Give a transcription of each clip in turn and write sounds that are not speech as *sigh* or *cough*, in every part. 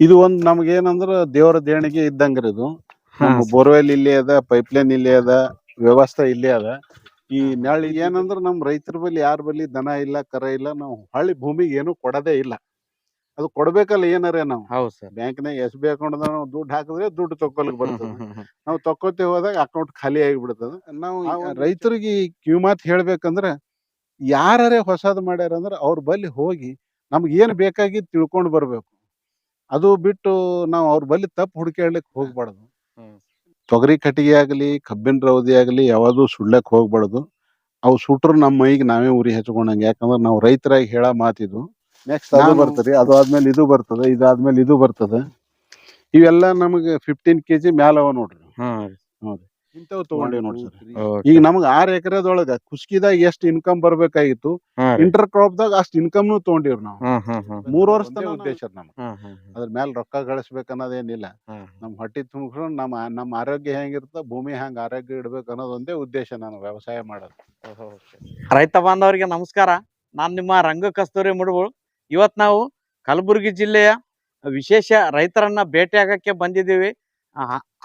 ಇದು ಒಂದ್ ನಮ್ಗೆ ಏನಂದ್ರ ದೇವರ ದೇಣಿಗೆ ಇದ್ದಂಗ್ರಿ ಇದು. ಬೋರ್ವೆಲ್ ಇಲ್ಲೇ ಅದ ಪೈಪ್ ಲೈನ್ ಇಲ್ಲೇ ಅದ ವ್ಯವಸ್ಥೆ ಇಲ್ಲೇ ಅದ. ಈ ನಳ್ಳಿ ಏನಂದ್ರ ನಮ್ ರೈತರ ಬಲ್ಲಿ ಯಾರ ಬಲ್ಲಿ ದನ ಇಲ್ಲ ಕರ ಇಲ್ಲ ನಾವು ಹಳ್ಳಿ ಭೂಮಿಗೆ ಏನು ಕೊಡದೇ ಇಲ್ಲ. ಅದು ಕೊಡ್ಬೇಕಲ್ಲ ಏನಾರೇ ನಾವು. ಹೌದ್ ಸರ್. ಬ್ಯಾಂಕ್ನಾಗ ಎಸ್ ಬಿ ಅಕೌಂಟ್ ನಾವು ದುಡ್ಡು ಹಾಕಿದ್ರೆ ದುಡ್ಡು ತಕ್ಕೊಲಿಕ್ ಬರ್ತದೆ. ನಾವು ತಕ್ಕೋತೆ ಹೋದಾಗ ಅಕೌಂಟ್ ಖಾಲಿ ಆಗಿಬಿಡ್ತದ. ನಾವು ರೈತರಿಗೆ ಕಿವಿಮಾತ್ ಹೇಳ್ಬೇಕಂದ್ರ ಯಾರೇ ಹೊಸದ್ ಮಾಡ್ಯಾರ ಅಂದ್ರ ಅವ್ರ ಬಲ್ಲಿ ಹೋಗಿ ನಮ್ಗೆ ಏನ್ ಬೇಕಾಗಿ ತಿಳ್ಕೊಂಡ್ ಬರ್ಬೇಕು. ಅದು ಬಿಟ್ಟು ನಾವು ಅವ್ರ ಬಲ್ಲಿ ತಪ್ಪು ಹುಡುಕ್ಯಾಡ್ಲಿಕ್ ಹೋಗ್ಬಾರ್ದು. ತೊಗರಿ ಕಟ್ಟಿಗೆ ಆಗಲಿ ಕಬ್ಬಿನ ರೌದಿ ಆಗಲಿ ಯಾವುದು ಸುಡ್ಲಕ್ ಹೋಗ್ಬಾರ್ದು. ಅವು ಸುಟ್ರು ನಮ್ಮ ಮೈಗೆ ನಾವೇ ಉರಿ ಹಚ್ಕೊಂಡಂಗೆ. ಯಾಕಂದ್ರೆ ನಾವು ರೈತರಾಗಿ ಹೇಳ ಮಾತಿದು ನೆಕ್ಸ್ಟ್ ಅದು ಬರ್ತದೆ. ಅದು ಆದ್ಮೇಲೆ ಇದು ಬರ್ತದೆ. ಇದಾದ್ಮೇಲೆ ಇದು ಬರ್ತದೆ. ಇವೆಲ್ಲ ನಮಗೆ ಫಿಫ್ಟೀನ್ ಕೆಜಿ ಮ್ಯಾಲ ಅವ ನೋಡ್ರಿ. ಇಂಥವು ತಗೊಂಡೇವ್ ನೋಡ್ರಿ ಸರ್. ಈಗ ನಮಗ್ ಆರ್ ಎಕರೆದೊಳಗ ಕುಸ್ಕಿದಾಗ ಎಷ್ಟ್ ಇನ್ಕಮ್ ಬರ್ಬೇಕಾಗಿತ್ತು ಇಂಟರ್ ಕ್ರಾಪ್ ದಾಗ ಅಷ್ಟ್ ಇನ್ಕಮ್ ತಗೊಂಡಿವ್ರಿ ನಾವು. ಮೂರ್ ವರ್ಷ ಉದ್ದೇಶ ನಮ್ಗೆ. ಅದ್ರ ಮೇಲೆ ರೊಕ್ಕ ಗಳಿಸ್ಬೇಕು ಅನ್ನೋದೇನಿಲ್ಲ ಹ್ಮ್. ನಮ್ ಹೊಟ್ಟಿ ತುಂಬಿಸ್ಕೊಂಡು ನಮ್ಮ ನಮ್ಮ ಆರೋಗ್ಯ ಹೆಂಗಿರ್ತ ಭೂಮಿ ಹೆಂಗ್ ಆರೋಗ್ಯ ಇಡ್ಬೇಕು ಅನ್ನೋದೊಂದೇ ಉದ್ದೇಶ ನಾನು ವ್ಯವಸಾಯ ಮಾಡೋದು. ರೈತ ಬಾಂಧವರಿಗೆ ನಮಸ್ಕಾರ. ನಾನ್ ನಿಮ್ಮ ರಂಗ ಕಸ್ತೂರಿ ಮುಡುಗಳು ಇವತ್ ನಾವು ಕಲಬುರಗಿ ಜಿಲ್ಲೆಯ ವಿಶೇಷ ರೈತರನ್ನ ಭೇಟಿಯಾಗಕ್ಕೆ ಬಂದಿದ್ದೀವಿ. ಆ,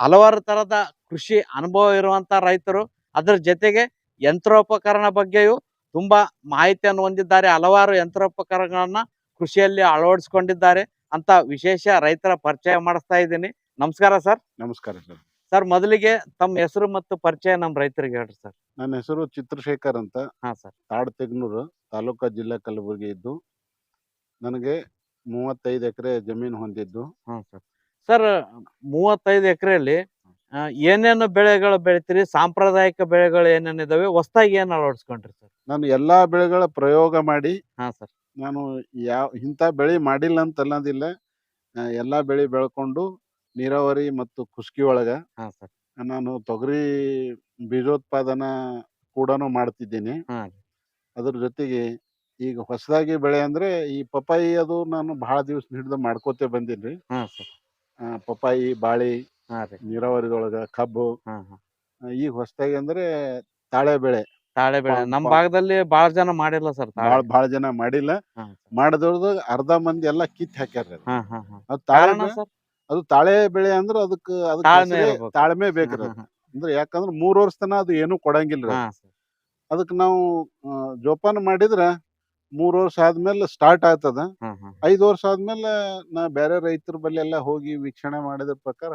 ಹಲವಾರು ತರದ ಕೃಷಿ ಅನುಭವ ಇರುವಂತ ರೈತರು ಅದರ ಜೊತೆಗೆ ಯಂತ್ರೋಪಕರಣ ಬಗ್ಗೆಯೂ ತುಂಬಾ ಮಾಹಿತಿಯನ್ನು ಹೊಂದಿದ್ದಾರೆ. ಹಲವಾರು ಯಂತ್ರೋಪಕರಣಗಳನ್ನ ಕೃಷಿಯಲ್ಲಿ ಅಳವಡಿಸಿಕೊಂಡಿದ್ದಾರೆ ಅಂತ ವಿಶೇಷ ರೈತರ ಪರಿಚಯ ಮಾಡಿಸ್ತಾ ಇದ್ದೀನಿ. ನಮಸ್ಕಾರ ಸರ್. ನಮಸ್ಕಾರ ಸರ್. ಸರ್ ಮೊದಲಿಗೆ ತಮ್ಮ ಹೆಸರು ಮತ್ತು ಪರಿಚಯ ನಮ್ಮ ರೈತರಿಗೆ ಹೇಳ್ರಿ ಸರ್. ನನ್ನ ಹೆಸರು ಚಿತ್ರಶೇಖರ್ ಅಂತ. ಹಾ ಸರ್. ತಾಡ್ ತೆಗ್ನೂರು ತಾಲೂಕಾ ಜಿಲ್ಲಾ ಕಲಬುರಗಿ ಇದ್ದು ನನಗೆ ಮೂವತ್ತೈದು ಎಕರೆ ಜಮೀನು ಹೊಂದಿದ್ದು. ಹ್ಮ್ ಸರ್. ಸರ್ ಮೂವತ್ತೈದು ಎಕರೆಯಲ್ಲಿ ಏನೇನು ಬೆಳೆಗಳು ಬೆಳಿತೀರಿ? ಸಾಂಪ್ರದಾಯಿಕ ಬೆಳೆಗಳು ಏನೇನಿದಾವೆ ಹೊಸದಾಗಿ ಏನ್ ಅಳವಡಿಸ್ಕೊಂಡ್ರಿ ಸರ್? ನಾನು ಎಲ್ಲಾ ಬೆಳೆಗಳ ಪ್ರಯೋಗ ಮಾಡಿ ಹಾ ಸರ್. ನಾನು ಯಾವ ಇಂಥ ಬೆಳೆ ಮಾಡಿಲ್ಲ ಅಂತ ಅನ್ನೋದಿಲ್ಲ. ಎಲ್ಲಾ ಬೆಳೆ ಬೆಳ್ಕೊಂಡು ನೀರಾವರಿ ಮತ್ತು ಕುಸ್ಕಿ ಒಳಗ ಹಾ ಸರ್. ನಾನು ತೊಗರಿ ಬೀಜೋತ್ಪಾದನಾ ಕೂಡ ಮಾಡ್ತಿದ್ದೀನಿ. ಹಾ. ಅದ್ರ ಜೊತೆಗೆ ಈಗ ಹೊಸದಾಗಿ ಬೆಳೆ ಅಂದ್ರೆ ಈ ಪಪ್ಪಾಯಿ ಅದು ನಾನು ಬಹಳ ದಿವಸ ಹಿಡಿದು ಮಾಡ್ಕೋತೆ ಬಂದೀನಿ ಹಾ ಸರ್. ಪಪಾಯಿ ಬಾಳಿ ಹಾ ರೀ. ನೀರಾವರಿದೊಳಗ ಕಬ್ಬು ಹಾ ಹಾ. ಆ, ಈಗ ಹೊಸದಾಗಿ ಅಂದ್ರೆ ತಾಳೆ ಬೆಳೆ ತಾಳೆ ಬೆಳೆ ಪಾ- ನಮ್ಮ ಪಾ- ಭಾಗದಲ್ಲಿ ಬಹಳ ಜನ ಮಾಡಿಲ್ಲ ಸರ್ ಬಾಳ ತಾಳೆ ಭಾಳ ಜನ ಮಾಡಿಲ್ಲ. ಹಾ ಮಾಡಿದವ್ರದ್ದು ಅರ್ಧ ಮಂದಿ ಎಲ್ಲ ಕಿತ್ ಹಾಕ್ಯಾರ ಅದು. ಹಾ ಹಾ ಹಾ. ಅದು ತಾಳೆ ಕಾರಣ ಬೆಳೆ- ಸರ್? ಅದು ತಾಳೆ ಬೆಳೆ ಅಂದ್ರೆ ಅದಕ್ಕ ಅದಕ್ಕೆ ತಾಳ್ಮೆ ಹೆಸ್ರೇ ಇರ್ಬೇಕು. ತಾಳ್ಮೆ ಬೇಕ್ರಿ ಅದು. ಅಂದ್ರೆ ಯಾಕಂದ್ರೆ ಮೂರ್ ವರ್ಷ ತನ ಅದು ಏನು ಕೊಡಂಗಿಲ್ಲ ಹಾ ಸರ್. ಅದಕ್ಕೆ ನಾವು ಆ, ಜೋಪಾನ ಮಾಡಿದ್ರ ಮೂರ್ ವರ್ಷ ಆದ್ಮೇಲೆ ಸ್ಟಾರ್ಟ್ ಆಗ್ತದ ಐದು ವರ್ಷ ಆದ್ಮೇಲೆ ನಾ ಬೇರೆ ರೈತರ ಬಳಿ ಎಲ್ಲ ಹೋಗಿ ವೀಕ್ಷಣೆ ಮಾಡಿದ ಪ್ರಕಾರ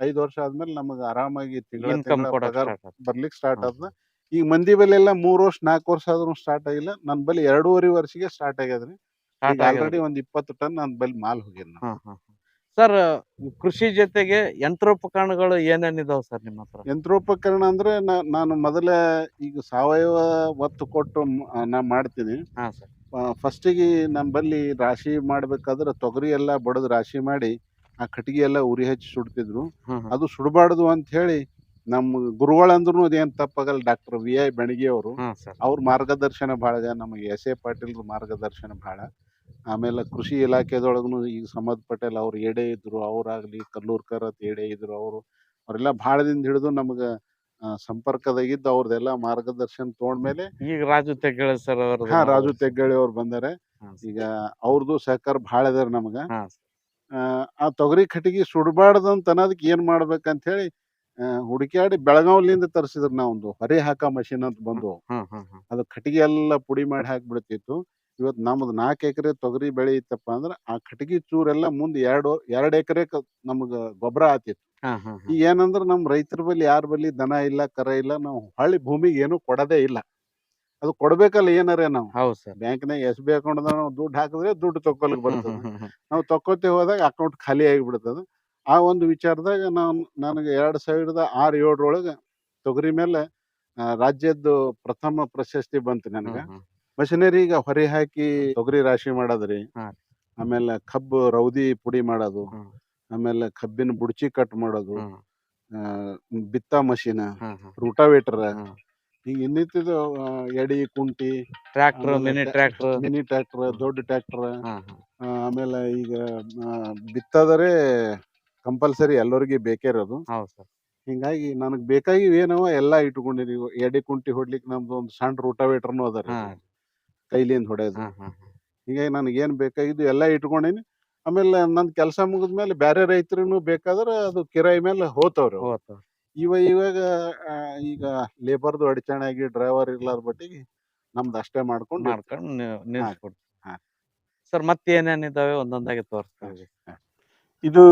ಐದ್ ವರ್ಷ ಆದ್ಮೇಲೆ ನಮಗ ಆರಾಮಾಗಿ ತಿಂಗಳ ಇನ್ಕಮ್ ಕೊಡಕ್ ಪಗಾರ start ಆಯ್ತು. ಬರ್ಲಿಕ್ಕೆ ಸ್ಟಾರ್ಟ್ ಆದ್ ಆದ್ನ ಈಗ ಮಂದಿ ಬಳಿ ಎಲ್ಲ ಮೂರ್ ವರ್ಷ ನಾಲ್ಕು ವರ್ಷ ಆದ್ರೂ ಸ್ಟಾರ್ಟ್ ಆಗಿಲ್ಲ. ನನ್ನ ಬಳಿ ಎರಡೂವರೆ ವರ್ಷಗೆ ಸ್ಟಾರ್ಟ್ ಆಗ್ಯದ್ರಿ. ಈಗ. ಆಲ್ರೆಡಿ ಒಂದ್ ಇಪ್ಪತ್ತು ಟನ್ ನನ್ನ ಬಳಿ ಮಾಲ್ ಹೋಗ್ಯದ ಹ್ಮ್, ಸರ್ ಕೃಷಿ ಜೊತೆಗೆ ಯಂತ್ರೋಪಕರಣಗಳು ಏನೇನಿದಾವ ಸರ್ ನಿಮ್ಮ ಹತ್ರ? ಯಂತ್ರೋಪಕರಣ ಅಂದ್ರೆ ನಾ- ನಾನು ಮೊದಲೇ ಈಗ ಸಾವಯವ ಒತ್ತು ಕೊಟ್ಟು ಮ್- ಆ, ನಾ ಮಾಡ್ತೀನಿ. ಹಾ ಸರ್. ಫಸ್ಟಿಗೆ ನಮ್ಮಲ್ಲಿ ರಾಶಿ ಮಾಡ್ಬೇಕಾದ್ರೆ ತೊಗರಿ ಎಲ್ಲ ಬಡದು ರಾಶಿ ಮಾಡಿ ಆ ಕಟ್ಟಿಗೆ ಎಲ್ಲ ಉರಿ ಹಚ್ಚಿ ಸುಡ್ತಿದ್ರು. ಹ್ಮ್ ಹ್ಮ್. ಅದು ಸುಡಬಾರ್ದು ಅಂತ ಹೇಳಿ ನಮ್ಮ ಗುರುಗಳಂದ್ರು ಅದೇನ್ ತಪ್ಪಾಗಲ್ಲ ಡಾಕ್ಟರ್ ವಿ ಐ ಬೆಣಗಿ ಅವರು ಸರ್. ಅವ್ರ ಮಾರ್ಗದರ್ಶನ ಭಾಳ ನಮಗೆ ಎಸ್ ಎ ಪಾಟೀಲ್ ಮಾರ್ಗದರ್ಶನ ಭಾಳ. ಆಮೇಲೆ ಕೃಷಿ ಇಲಾಖೆದೊಳಗೂ ಈಗ ಸಮದ್ ಪಟೇಲ್ ಅವ್ರು ಎಡೆ ಇದ್ರು ಅವರಾಗಲಿ ಕಲ್ಲೂರ್ಕರ್ ಅಂತ ಎಡೆ ಇದ್ರು ಅವರು ಅವರೆಲ್ಲ ಭಾಳ ದಿನ ಹಿಡಿದು ನಮ್ಗೆ ಸಂಪರ್ಕದಾಗಿದ್ದು ಅವ್ರದ್ದೆಲ್ಲ ಮಾರ್ಗದರ್ಶನ ತಗೊಂಡ್ಮೇಲೆ ಈಗ ರಾಜು ತೆಗ್ಗಳ ಸರ್ ಅವರು ಹಾ ರಾಜು ತೆಗ್ಗಳಿ ಅವ್ರು ಬಂದಾರೆ. ಈಗ ಅವ್ರದ್ದು ಸಹಕಾರ ಭಾಳ ಅದಾರ ನಮಗ. ಆ, ಆ ತೊಗರಿ ಕಟ್ಟಿಗೆ ಸುಡಬಾರ್ದಂತ ಅನ್ನೋದಕ್ಕೆ ಏನ್ ಮಾಡ್ಬೇಕಂತ ಹೇಳಿ ಆ, ಹುಡುಕ್ಯಾಡಿ ಬೆಳಗಾವ್ಲಿಂದ ತರಿಸಿದ್ರು ನಾವೊಂದು ಹೊರೆ ಹಾಕ ಮಷಿನ್ ಅಂತ ಬಂದು. ಅದು ಕಟ್ಟಿಗೆ ಎಲ್ಲ ಪುಡಿ ಮಾಡಿ ಹಾಕ್ಬಿಡ್ತಿತ್ತು. ಇವತ್ತು ನಮ್ದು ನಾಲ್ಕು ಎಕರೆ ತೊಗರಿ ಬೆಳೆ ಇತ್ತಪ್ಪ ಅಂದ್ರೆ ಆ ಕಟ್ಟಿಗೆ ಚೂರೆಲ್ಲ ಮುಂದೆ ಎರಡು ಎರಡು ಎಕರೆ ನಮ್ಗ ಗೊಬ್ಬರ ಆತಿತ್ತು. ಈಗ ಏನಂದ್ರೆ ನಮ್ ರೈತರ ಬಳಿ ಯಾರ ಬಳಿ ದನ ಇಲ್ಲ ಕರ ಇಲ್ಲ ನಾವು ಹಳ್ಳಿ ಭೂಮಿಗೆ ಏನು ಕೊಡದೇ ಇಲ್ಲ. ಅದು ಕೊಡ್ಬೇಕಲ್ಲ ಏನಾರೇ ನಾವು. ಹೌದ್ ಸರ್. ಬ್ಯಾಂಕ್ನಾಗ ಎಸ್ ಬಿ ಅಕೌಂಟ್ ನಾವು ದುಡ್ಡು ಹಾಕಿದ್ರೆ ದುಡ್ಡು ತಕ್ಕೊಳಕ್ ಬರ್ತದೆ. *laughs* ನಾವು ತಕ್ಕೋತೆ ಹೋದಾಗ ಅಕೌಂಟ್ ಖಾಲಿ ಆಗಿಬಿಡ್ತದೆ. ಆ ಒಂದು ವಿಚಾರದಾಗ ನಾನು ನನಗೆ ಎರಡ್ ಸಾವಿರದ ಆರು ಏಳರೊಳಗೆ ತೊಗರಿ ಮೇಲೆ ರಾಜ್ಯದ್ದು ಪ್ರಥಮ ಪ್ರಶಸ್ತಿ ಬಂತು ನನಗೆ. ಹ್ಮ್ ಈಗ ಹೊರಿ ಹಾಕಿ ತೊಗರಿ ರಾಶಿ ಮಾಡೋದ್ರಿ. ಹಾ. ಆಮೇಲೆ ಕಬ್ಬು ರೌದಿ ಪುಡಿ ಮಾಡೋದು. ಆಮೇಲೆ ಕಬ್ಬಿನ ಬುಡ್ಚಿ ಕಟ್ ಮಾಡೋದು. ಹ್ಮ್. ಆ, ಬಿತ್ತ ಮಷಿನ್ ಹ್ಮ್ ಹ್ಮ್. ರೂಟಾವೇಟರ್. ಈಗ ಇನ್ನಿತ್ತಿದ ಆ, ಎಡಿ ಕುಂಟಿ ಟ್ರ್ಯಾಕ್ಟರ್ ಆಮೇಲೆ mini tractor tractor. Mini tractor ದೊಡ್ಡ ಟ್ರ್ಯಾಕ್ಟರ್. ಹಾ ಹಾ ಆಮೇಲೆ ಈಗ ಆ, ಬಿತ್ತದರೆ ಕಂಪಲ್ಸರಿ ಎಲ್ಲರಿಗೆ ಬೇಕೇ ಇರೋದು. ಹೌದ್ ಸರ್. ಹಿಂಗಾಗಿ ನನಗೆ ಬೇಕಾಗಿ ಏನವ ಎಲ್ಲಾ ಇಟ್ಕೊಂಡಿರಿ. ಎಡಿ ಕುಂಟಿ ಹೊಡ್ಲಿಕ್ಕೆ ನಮ್ದು ಒಂದು ಸಣ್ಣ ರೂಟಾವೇಟರ್ನು ಅದ ರೀ. ಹಾ. ಕೈಲಿಂದ ಹೊಡೆಯೋದು. ಹೀಗಾಗಿ ನನಗೆ ಏನು ಬೇಕಾಗಿದ್ದು ಎಲ್ಲ ಇಟ್ಕೊಂಡಿನಿ. ಆಮೇಲೆ ನನ್ನ ಕೆಲಸ ಮುಗಿದ್ಮೇಲೆ ಬೇರೆ ರೈತರಿಗೂ ಬೇಕಾದ್ರೆ ಅದು ಕಿರಾಯಿ ಮೇಲೆ ಹೋತವ್ರು. ಇವ ಇವಾಗ ಈಗ ಲೇಬರ್ದು ಅಡಚಣೆ ಆಗಿ ಡ್ರೈವರ್ ಇರ್ಲಾರ ಬಟ್ಟಿಗೆ ನಮ್ದು ಅಷ್ಟೇ ಮಾಡ್ಕೊಂಡು ಮಾಡ್ಕೊಂಡು. ಸರ್ ಮತ್ತೆ ಏನೇನ್ ಇದಾವೆ ಒಂದೊಂದಾಗಿ ತೋರಿಸ್ತೀವಿ. ಇದು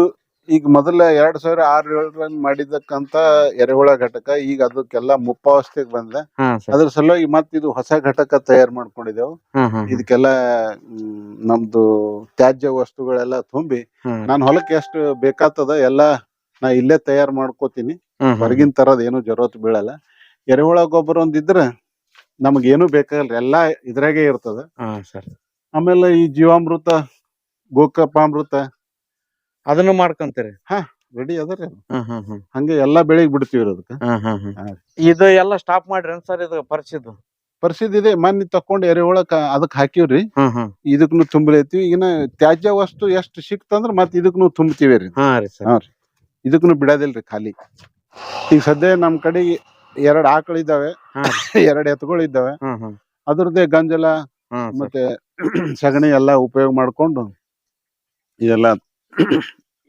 ಈಗ ಮೊದಲ ಎರಡ್ ಸಾವಿರ ಆರ್ ಏಳರಲ್ಲಿ ಮಾಡಿದಕ್ಕಂತ ಎರೆಹುಳ ಘಟಕ ಈಗ ಅದಕ್ಕೆಲ್ಲ ಮುಪ್ಪಾವಸ್ಥೆಗೆ ಬಂದೆ ಅದ್ರ ಸಲುವಾಗಿ ಮತ್ ಇದು ಹೊಸ ಘಟಕ ತಯಾರು ಮಾಡ್ಕೊಂಡಿದೆವು. ಇದಕ್ಕೆಲ್ಲ ನಮ್ದು ತ್ಯಾಜ್ಯ ವಸ್ತುಗಳೆಲ್ಲ ತುಂಬಿ ನಾನು ಹೊಲಕ್ಕೆ ಎಷ್ಟು ಬೇಕಾಗ್ತದ ಎಲ್ಲ ನಾ ಇಲ್ಲೇ ತಯಾರು ಮಾಡ್ಕೋತೀನಿ. ಹೊರಗಿನ ತರದ್ ಏನು ಜರೂರತ್ ಬೀಳಲ್ಲ. ಎರೆಹುಳ ಗೊಬ್ಬರ ಒಂದಿದ್ರ ನಮಗೇನು ಬೇಕಾಗಲ್ರಿ ಎಲ್ಲಾ ಇದ್ರಾಗೆ ಇರ್ತದ. ಆಮೇಲೆ ಈ ಜೀವಾಮೃತ ಗೋಕಪಾಮೃತ ಅದನ್ನು ಮಾಡ್ಕೊಂತೀರಿ? ರೆಡಿ ಅದರಿ ಹ್ಮ್ ಹ್ಮ್ ಹ್ಮ್. ಹಂಗೆ ಎಲ್ಲಾ ಬೆಳಿಗ್ ಬಿಡ್ತೀವಿ ಅದಕ್ಕೆ. ಹ್ಮ್ ಹ್ಮ್ ಹ್ಮ್. ಹಾ. ಇದು ಎಲ್ಲ ಸ್ಟಾಪ್ ಮಾಡ್ರಿ ಸರ್ ಇದು ಪರಿಚಿದ್ದು ಪರಿಸ್ಥಿತಿ ಇದೆ ಮನ್ನಿ ತಕೊಂಡ್ ಎರೆಹುಳಕ್ಕ ಅದಕ್ ಹಾಕಿವ್ರಿ ಹ್ಮ್ ಹ್ಮ್. ಇದಕ್ನು ತುಂಬಲೈತಿವಿ ಇನ್ನ ತ್ಯಾಜ್ಯ ವಸ್ತು ಎಷ್ಟು ಸಿಕ್ತಂದ್ರ ಮತ್ ಇದಕ್ನು ತುಂಬ್ತೀವಿ ರೀ. ಹಾ ರೀ ಸರ್. ಹಾ. ಇದಕ್ನು ಬಿಡೋದಿಲ್ರಿ ಖಾಲಿ. ಈಗ ಸದ್ಯ ನಮ್ ಕಡೆ ಎರಡ್ ಆಕಳ ಇದ್ದಾವೆ. ಹಾ. *laughs* ಎರಡ್ ಎತ್ತುಗಳು ಇದ್ದಾವೆ. ಹ್ಮ್ ಹ್ಮ್. ಅದ್ರದ್ದೇ ಗಂಜಲ ಹ್ಮ್ ಸರ್. ಮತ್ತೆ *clears throat* ಸಗಣಿ ಎಲ್ಲಾ ಉಪಯೋಗ ಮಾಡ್ಕೊಂಡು ಇದೆಲ್ಲ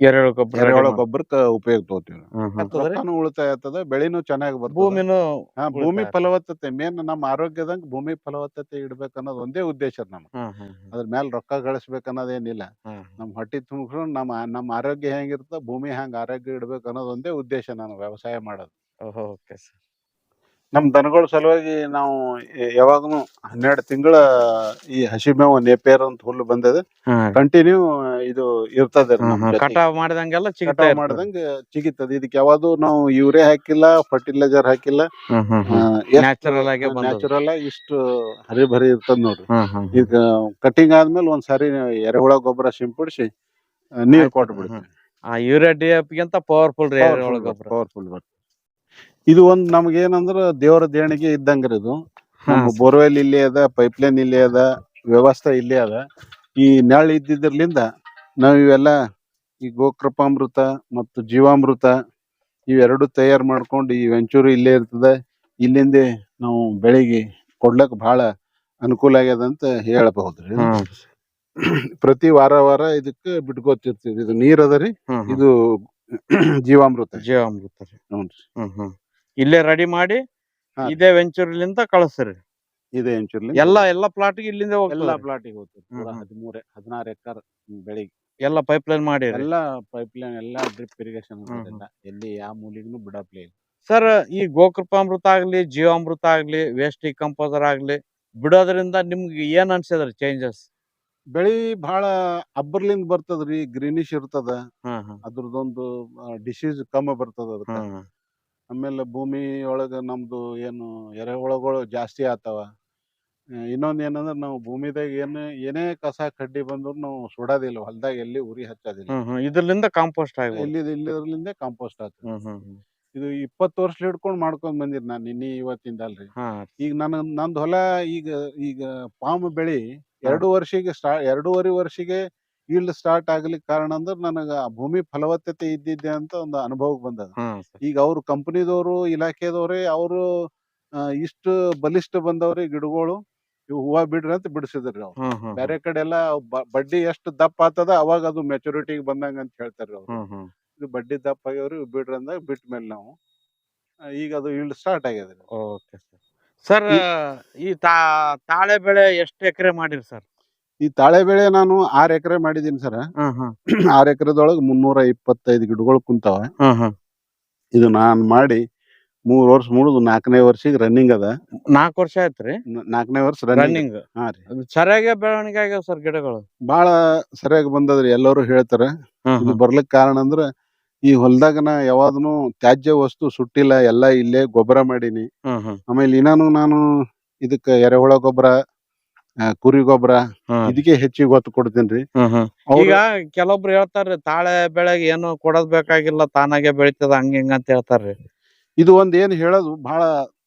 ಎರೆಹುಳ ಗೊಬ್ಬರ ಎರೆಹುಳ ಗೊಬ್ಬರಕ್ಕ ಉಪಯೋಗ ತಗೋತೀವಿ. ರೊಕ್ಕನೂ ಉಳಿತಾಯ ಆಗ್ತದ ಬೆಳಿನೂ ಚೆನ್ನಾಗಿ ಬರ್ತದೆ ಭೂಮಿನೂ ಹಾ, ಭೂಮಿ ಉಳಿತಾಯ. ಫಲವತ್ತತೆ ಮೇನ್ ನಮ್ಮ ಆರೋಗ್ಯದಂಗ ಭೂಮಿ ಫಲವತ್ತತೆ ಇಡ್ಬೇಕು ಅನ್ನೋದು ಒಂದೇ ಉದ್ದೇಶ ನಮ್ಗೆ ಹ್ಮ್ ಹ್ಮ್ ಹ್ಮ್. ಅದ್ರ ಮೇಲೆ ರೊಕ್ಕ ಗಳಿಸ್ಬೇಕು ಅನ್ನೋದೇನಿಲ್ಲ ಹ್ಮ್. ನಮ್ ಹೊಟ್ಟಿ ತುಂಬಿಸ್ಕೊಂಡು ನಮ್ಮ ನಮ್ಮ ಆರೋಗ್ಯ ಹೆಂಗಿರ್ತದ ಭೂಮಿ ಹಂಗ ಆರೋಗ್ಯ ಇಡ್ಬೇಕು ಅನ್ನೋದು ಒಂದೇ ಉದ್ದೇಶ ನಾನು ವ್ಯವಸಾಯ ಮಾಡೋದು ಓಹೋ ಓಕೆ ಸರ್ ನಮ್ ದನಗಳ ಸಲುವಾಗಿ ನಾವು ಯಾವಾಗನು ಹನ್ನೆರಡು ತಿಂಗಳ ಈ ಹಸಿ ಮೇವು ನೇಪೇರ್ ಅಂತ ಹುಲ್ಲು ಬಂದದ ಕಂಟಿನ್ಯೂ ಇದು ಇರ್ತದೆ. ಕಟಾವ್ ಮಾಡ್ದಂಗೆಲ್ಲ ಕಟಾವ್ ಮಾಡ್ದಂಗ ಚಿಗಿತದ ಇದಕ್ಕೆ ಯಾವಾಗೂ ನಾವು ಯೂರಿಯಾ ಹಾಕಿಲ್ಲ ಫರ್ಟಿಲೈಸರ್ ಹಾಕಿಲ್ಲ. ನ್ಯಾಚುರಲ್ ಆಗಿ. ನ್ಯಾಚುರಲ್ ಆಗಿ ಇಷ್ಟು ಹರಿಭರಿ ಇರ್ತದ ನೋಡ್ರಿ. ಈಗ ಕಟಿಂಗ್ ಆದ್ಮೇಲೆ ಒಂದ್ ಸಾರಿ ಎರೆಹುಳ ಗೊಬ್ಬರ ಸಿಂಪಡಿಸಿ ನೀರ್ ಆಯ್ತು. ಕೊಟ್ಟು ಬಿಡ್ತೀವಿ ಆ ಯೂರಿಯಾ ಡಿ ಎಫ್ ಗಿಂತ ಪವರ್ಫುಲ್ ರೀ ಎರೆಹುಳ ಗೊಬ್ಬರ ಪವರ್ಫುಲ್ ಬರ್ತದೆ ಇದು ಒಂದ್ ನಮ್ಗೆ ಏನಂದ್ರ ದೇವರ ದೇಣಿಗೆ ಇದ್ದಂಗ್ರಿ ಇದು. ನಮ್ಮ ಬೋರ್ವೆಲ್ ಇಲ್ಲೇ ಅದ ಪೈಪ್ಲೈನ್ ಇಲ್ಲೇ ಅದ ವ್ಯವಸ್ಥೆ ಇಲ್ಲೇ ಅದ. ಈ ನೆರಳು ಇದ್ದಿದ್ರಲಿಂದ ನಾವ್ ಇವೆಲ್ಲ ಈ ಗೋಕೃಪಾಮೃತ ಮತ್ತು ಜೀವಾಮೃತ ಇವೆರಡು ತಯಾರು ಮಾಡ್ಕೊಂಡು ಈ ವೆಂಚೂರು ಇಲ್ಲೇ ಇರ್ತದ. ಇಲ್ಲಿಂದೆ ನಾವು ಬೆಳಿಗ್ಗೆ ಕೊಡ್ಲಕ್ ಬಹಳ ಅನುಕೂಲ ಆಗ್ಯದ ಅಂತ ಹೇಳಬಹುದ್ರಿ. ಪ್ರತಿ ವಾರ ವಾರ ಇದಕ್ಕೆ ಬಿಟ್ಕೋತಿರ್ತೀವಿ. ಇದು ನೀರ್ ಅದ ರೀ ಹ್ಮ್ ಹ್ಮ್. ಇದು ಜೀವಾಮೃತ. ಜೀವಾಮೃತ ರೀ. ಹ್ಞೂನ್ರಿ. ಇಲ್ಲೇ ರೆಡಿ ಮಾಡಿ ಹಾ. ಇದೇ ವೆಂಚೂರ್ಲಿಂದ ಕಳಿಸ್ರಿ. ಇದೆ ಎಂಚೂರ್ಲಿ ಎಲ್ಲಾ ಎಲ್ಲಾ ಪ್ಲಾಟ್ ಇಲ್ಲಿಂದ ಎಲ್ಲ ಪ್ಲಾಟ್ ಪ್ಲಾಟಿಗೆ ಹೋಗ್ತದೆ. ಪೂರ ಹ್ಮ್. ಹ್ಮ್. ಹದಿಮೂರೆ ಹದಿನಾರು ಎಕರ್ ಬೆಳಿಗ್ಗೆ ಎಲ್ಲಾ ಪೈಪ್ ಲೈನ್ ಮಾಡಿ ಎಲ್ಲಾ ಪೈಪ್ಲೈನ್ ಎಲ್ಲಾ ಡ್ರಿಪ್ ಇರಿಗೇಷನ್ ಹ್ಮ್ ಹ್ಮ್. ಎಲ್ಲಿ ಯಾವ ಮೂಲಿಗೂ ಬಿಡಪ್ಲೇ ಇಲ್ಲ. ಸರ್ ಈ ಗೋಕೃಪಾಮೃತ ಆಗ್ಲಿ ಜೀವಾಮೃತ ಆಗ್ಲಿ ವೇಸ್ಟ್ ಕಂಪೋಸರ್ ಆಗ್ಲಿ ಬಿಡೋದ್ರಿಂದ ನಿಮ್ಗೆ ಏನ್ ಅನ್ಸಿದ್ರಿ ಚೇಂಜಸ್ ಬೆಳಿ ಬಹಳ ಅಬ್ಬರ್ಲಿಂದ ಬರ್ತದ್ರಿ ಗ್ರೀನಿಶ್ ಇರ್ತದ. ಅದ್ರದೊಂದು ಡಿಸೀಸ್ ಕಮ್ಮಿ ಬರ್ತದ ಅದಕ್ಕ. ಆಮೇಲೆ ಭೂಮಿ ಒಳಗ ನಮ್ದು ಏನು ಎರೆಹುಳಗಳು ಜಾಸ್ತಿ ಆಗ್ತಾವ ಇನ್ನೊಂದು ಏನಂದ್ರೆ ನಾವು ಭೂಮಿದಾಗ ಏನು ಏನೇ ಕಸ ಕಡ್ಡಿ ಬಂದ್ರು ನಾವು ಸುಡೋದಿಲ್ಲ ಹೊಲ್ದಾಗ ಎಲ್ಲಿ ಉರಿ ಹಚ್ಚೋದಿಲ್ಲ. ಇದರಿಂದ ಕಾಂಪೋಸ್ಟ್ ಆಗ್ಬೋದು. ಇಲ್ಲಿ ಇಲ್ಲಿಂದ ಕಾಂಪೋಸ್ಟ್ ಆಗ್ತದೆ. ಹ್ಮ್. ಇದು ಇಪ್ಪತ್ತು ವರ್ಷ ಹಿಡ್ಕೊಂಡ್ ಮಾಡ್ಕೊಂಡ್ ಬಂದಿರ್ ನಾನು ನಿನ್ನೆ ಇವತ್ತಿಂದ ಅಲ್ರಿ ಈಗ ನನ್ನ ನಂದ್ ಹೊಲ ಈಗ ಈಗ ಪಾಮ್ ಬೆಳಿ ಎರಡು ವರ್ಷಿಗೆ ಸ್ಟಾ ಎರಡೂವರೆ ವರ್ಷಿಗೆ ಈಲ್ಡ್ ಸ್ಟಾರ್ಟ್ ಆಗ್ಲಿಕ್ಕೆ ಕಾರಣ ಅಂದ್ರೆ ನನಗ ಆ ಭೂಮಿ ಫಲವತ್ತತೆ ಇದ್ದಿದ್ದೆ ಅಂತ ಒಂದು ಅನುಭವಕ್ಕೆ ಬಂದದ ಈಗ ಅವ್ರ ಕಂಪನಿದವರು ಇಲಾಖೆದವ್ರೆ ಅವರು ಇಷ್ಟು ಬಲಿಷ್ಠ ಬಂದವ್ರಿ ಗಿಡಗಳು ಇವು ಹೂವ ಬಿಡ್ರಿ ಅಂತ ಬಿಡಿಸಿದ್ರಿ ಅವ್ರು. ಬೇರೆ ಕಡೆ ಎಲ್ಲ ಬಡ್ಡಿ ಎಷ್ಟು ದಪ್ಪ ಆತದ ಅವಾಗ ಅದು ಮೆಚುರಿಟಿಗೆ ಬಂದಂಗ ಅಂತ ಹೇಳ್ತಾರ್ರಿ ಅವ್ರು. ಇದು ಬಡ್ಡಿ ದಪ್ಪ ಆಗ್ಯವ್ರಿ ಇವ್ ಬಿಡ್ರಿ ಅಂದಾಗ ಬಿಟ್ಟ ಮೇಲೆ ನಾವು ಈಗ ಅದು ಈಲ್ಡ್ ಸ್ಟಾರ್ಟ್ ಆಗಿದೆ ಓಕೆ ಸರ್. ಸರ್ ಈ ತಾ ತಾಳೆ ಬೆಳೆ ಎಷ್ಟು ಎಕರೆ ಮಾಡಿರಿ ಸರ್? ಈ ತಾಳೆ ಬೆಳೆ ನಾನು ಆರ್ ಎಕರೆ ಮಾಡಿದೀನಿ ಸರ್. *clears throat* ಆರ್ ಎಕರೆದೊಳಗೆ ಮುನ್ನೂರ ಇಪ್ಪತ್ತೈದು ಗಿಡಗಳು ಕುಂತಾವ. ಇದು ನಾನ್ ಮಾಡಿ ಮೂರ್ ವರ್ಷ ಮುಗಿದು ನಾಲ್ಕನೇ ವರ್ಷಕ್ಕೆ ರನ್ನಿಂಗ್ ಅದ. ನಾಲ್ಕು ವರ್ಷ ಆಯ್ತ್ರಿ ನಾಲ್ಕನೇ ವರ್ಷ ರನ್ನಿಂಗ್ ಹಾ ರೀ. ಸರಿಯಾಗಿ ಬೆಳವಣಿಗೆ ಆಗ್ಯಾವ ಸರ್ ಗಿಡಗಳು? ಬಾಳ ಸರಿಯಾಗಿ ಬಂದದ್ರಿ ಎಲ್ಲರೂ ಹೇಳ್ತಾರ. ಇದು ಬರ್ಲಿಕ್ ಕಾರಣ ಅಂದ್ರ ಈ ಹೊಲ್ದಾಗ ನಾ ಯಾವಾಗನು ತ್ಯಾಜ್ಯ ವಸ್ತು ಸುಟ್ಟಿಲ್ಲ ಎಲ್ಲಾ ಇಲ್ಲೇ ಗೊಬ್ಬರ ಮಾಡೀನಿ. ಆಮೇಲೆ ಇನ್ನಾನು ನಾನು ಇದಕ್ಕ ಎರೆಹುಳ ಗೊಬ್ಬರ ಕುರಿ ಗೊಬ್ಬರ ಹ್ಮ್ ಇದಕ್ಕೆ ಹೆಚ್ಚಿಗೆ ಒತ್ತು ಕೊಡ್ತೀನಿ ಹ್ಮ್ ಹ್ಮ್. ಈಗ ಕೆಲವೊಬ್ರು ಹೇಳ್ತಾರ್ರಿ ತಾಳೆ ಬೆಳೆಗೆ ಏನು ಕೊಡೋದ್ ಬೇಕಾಗಿಲ್ಲ ತಾನಾಗೆ ಬೆಳಿತದ ಹಂಗ ಹಿಂಗ ಅಂತ ಹೇಳ್ತಾರ್ರಿ. ಇದು ಒಂದ್ ಏನ್ ಹೇಳೋದು ಬಹಳ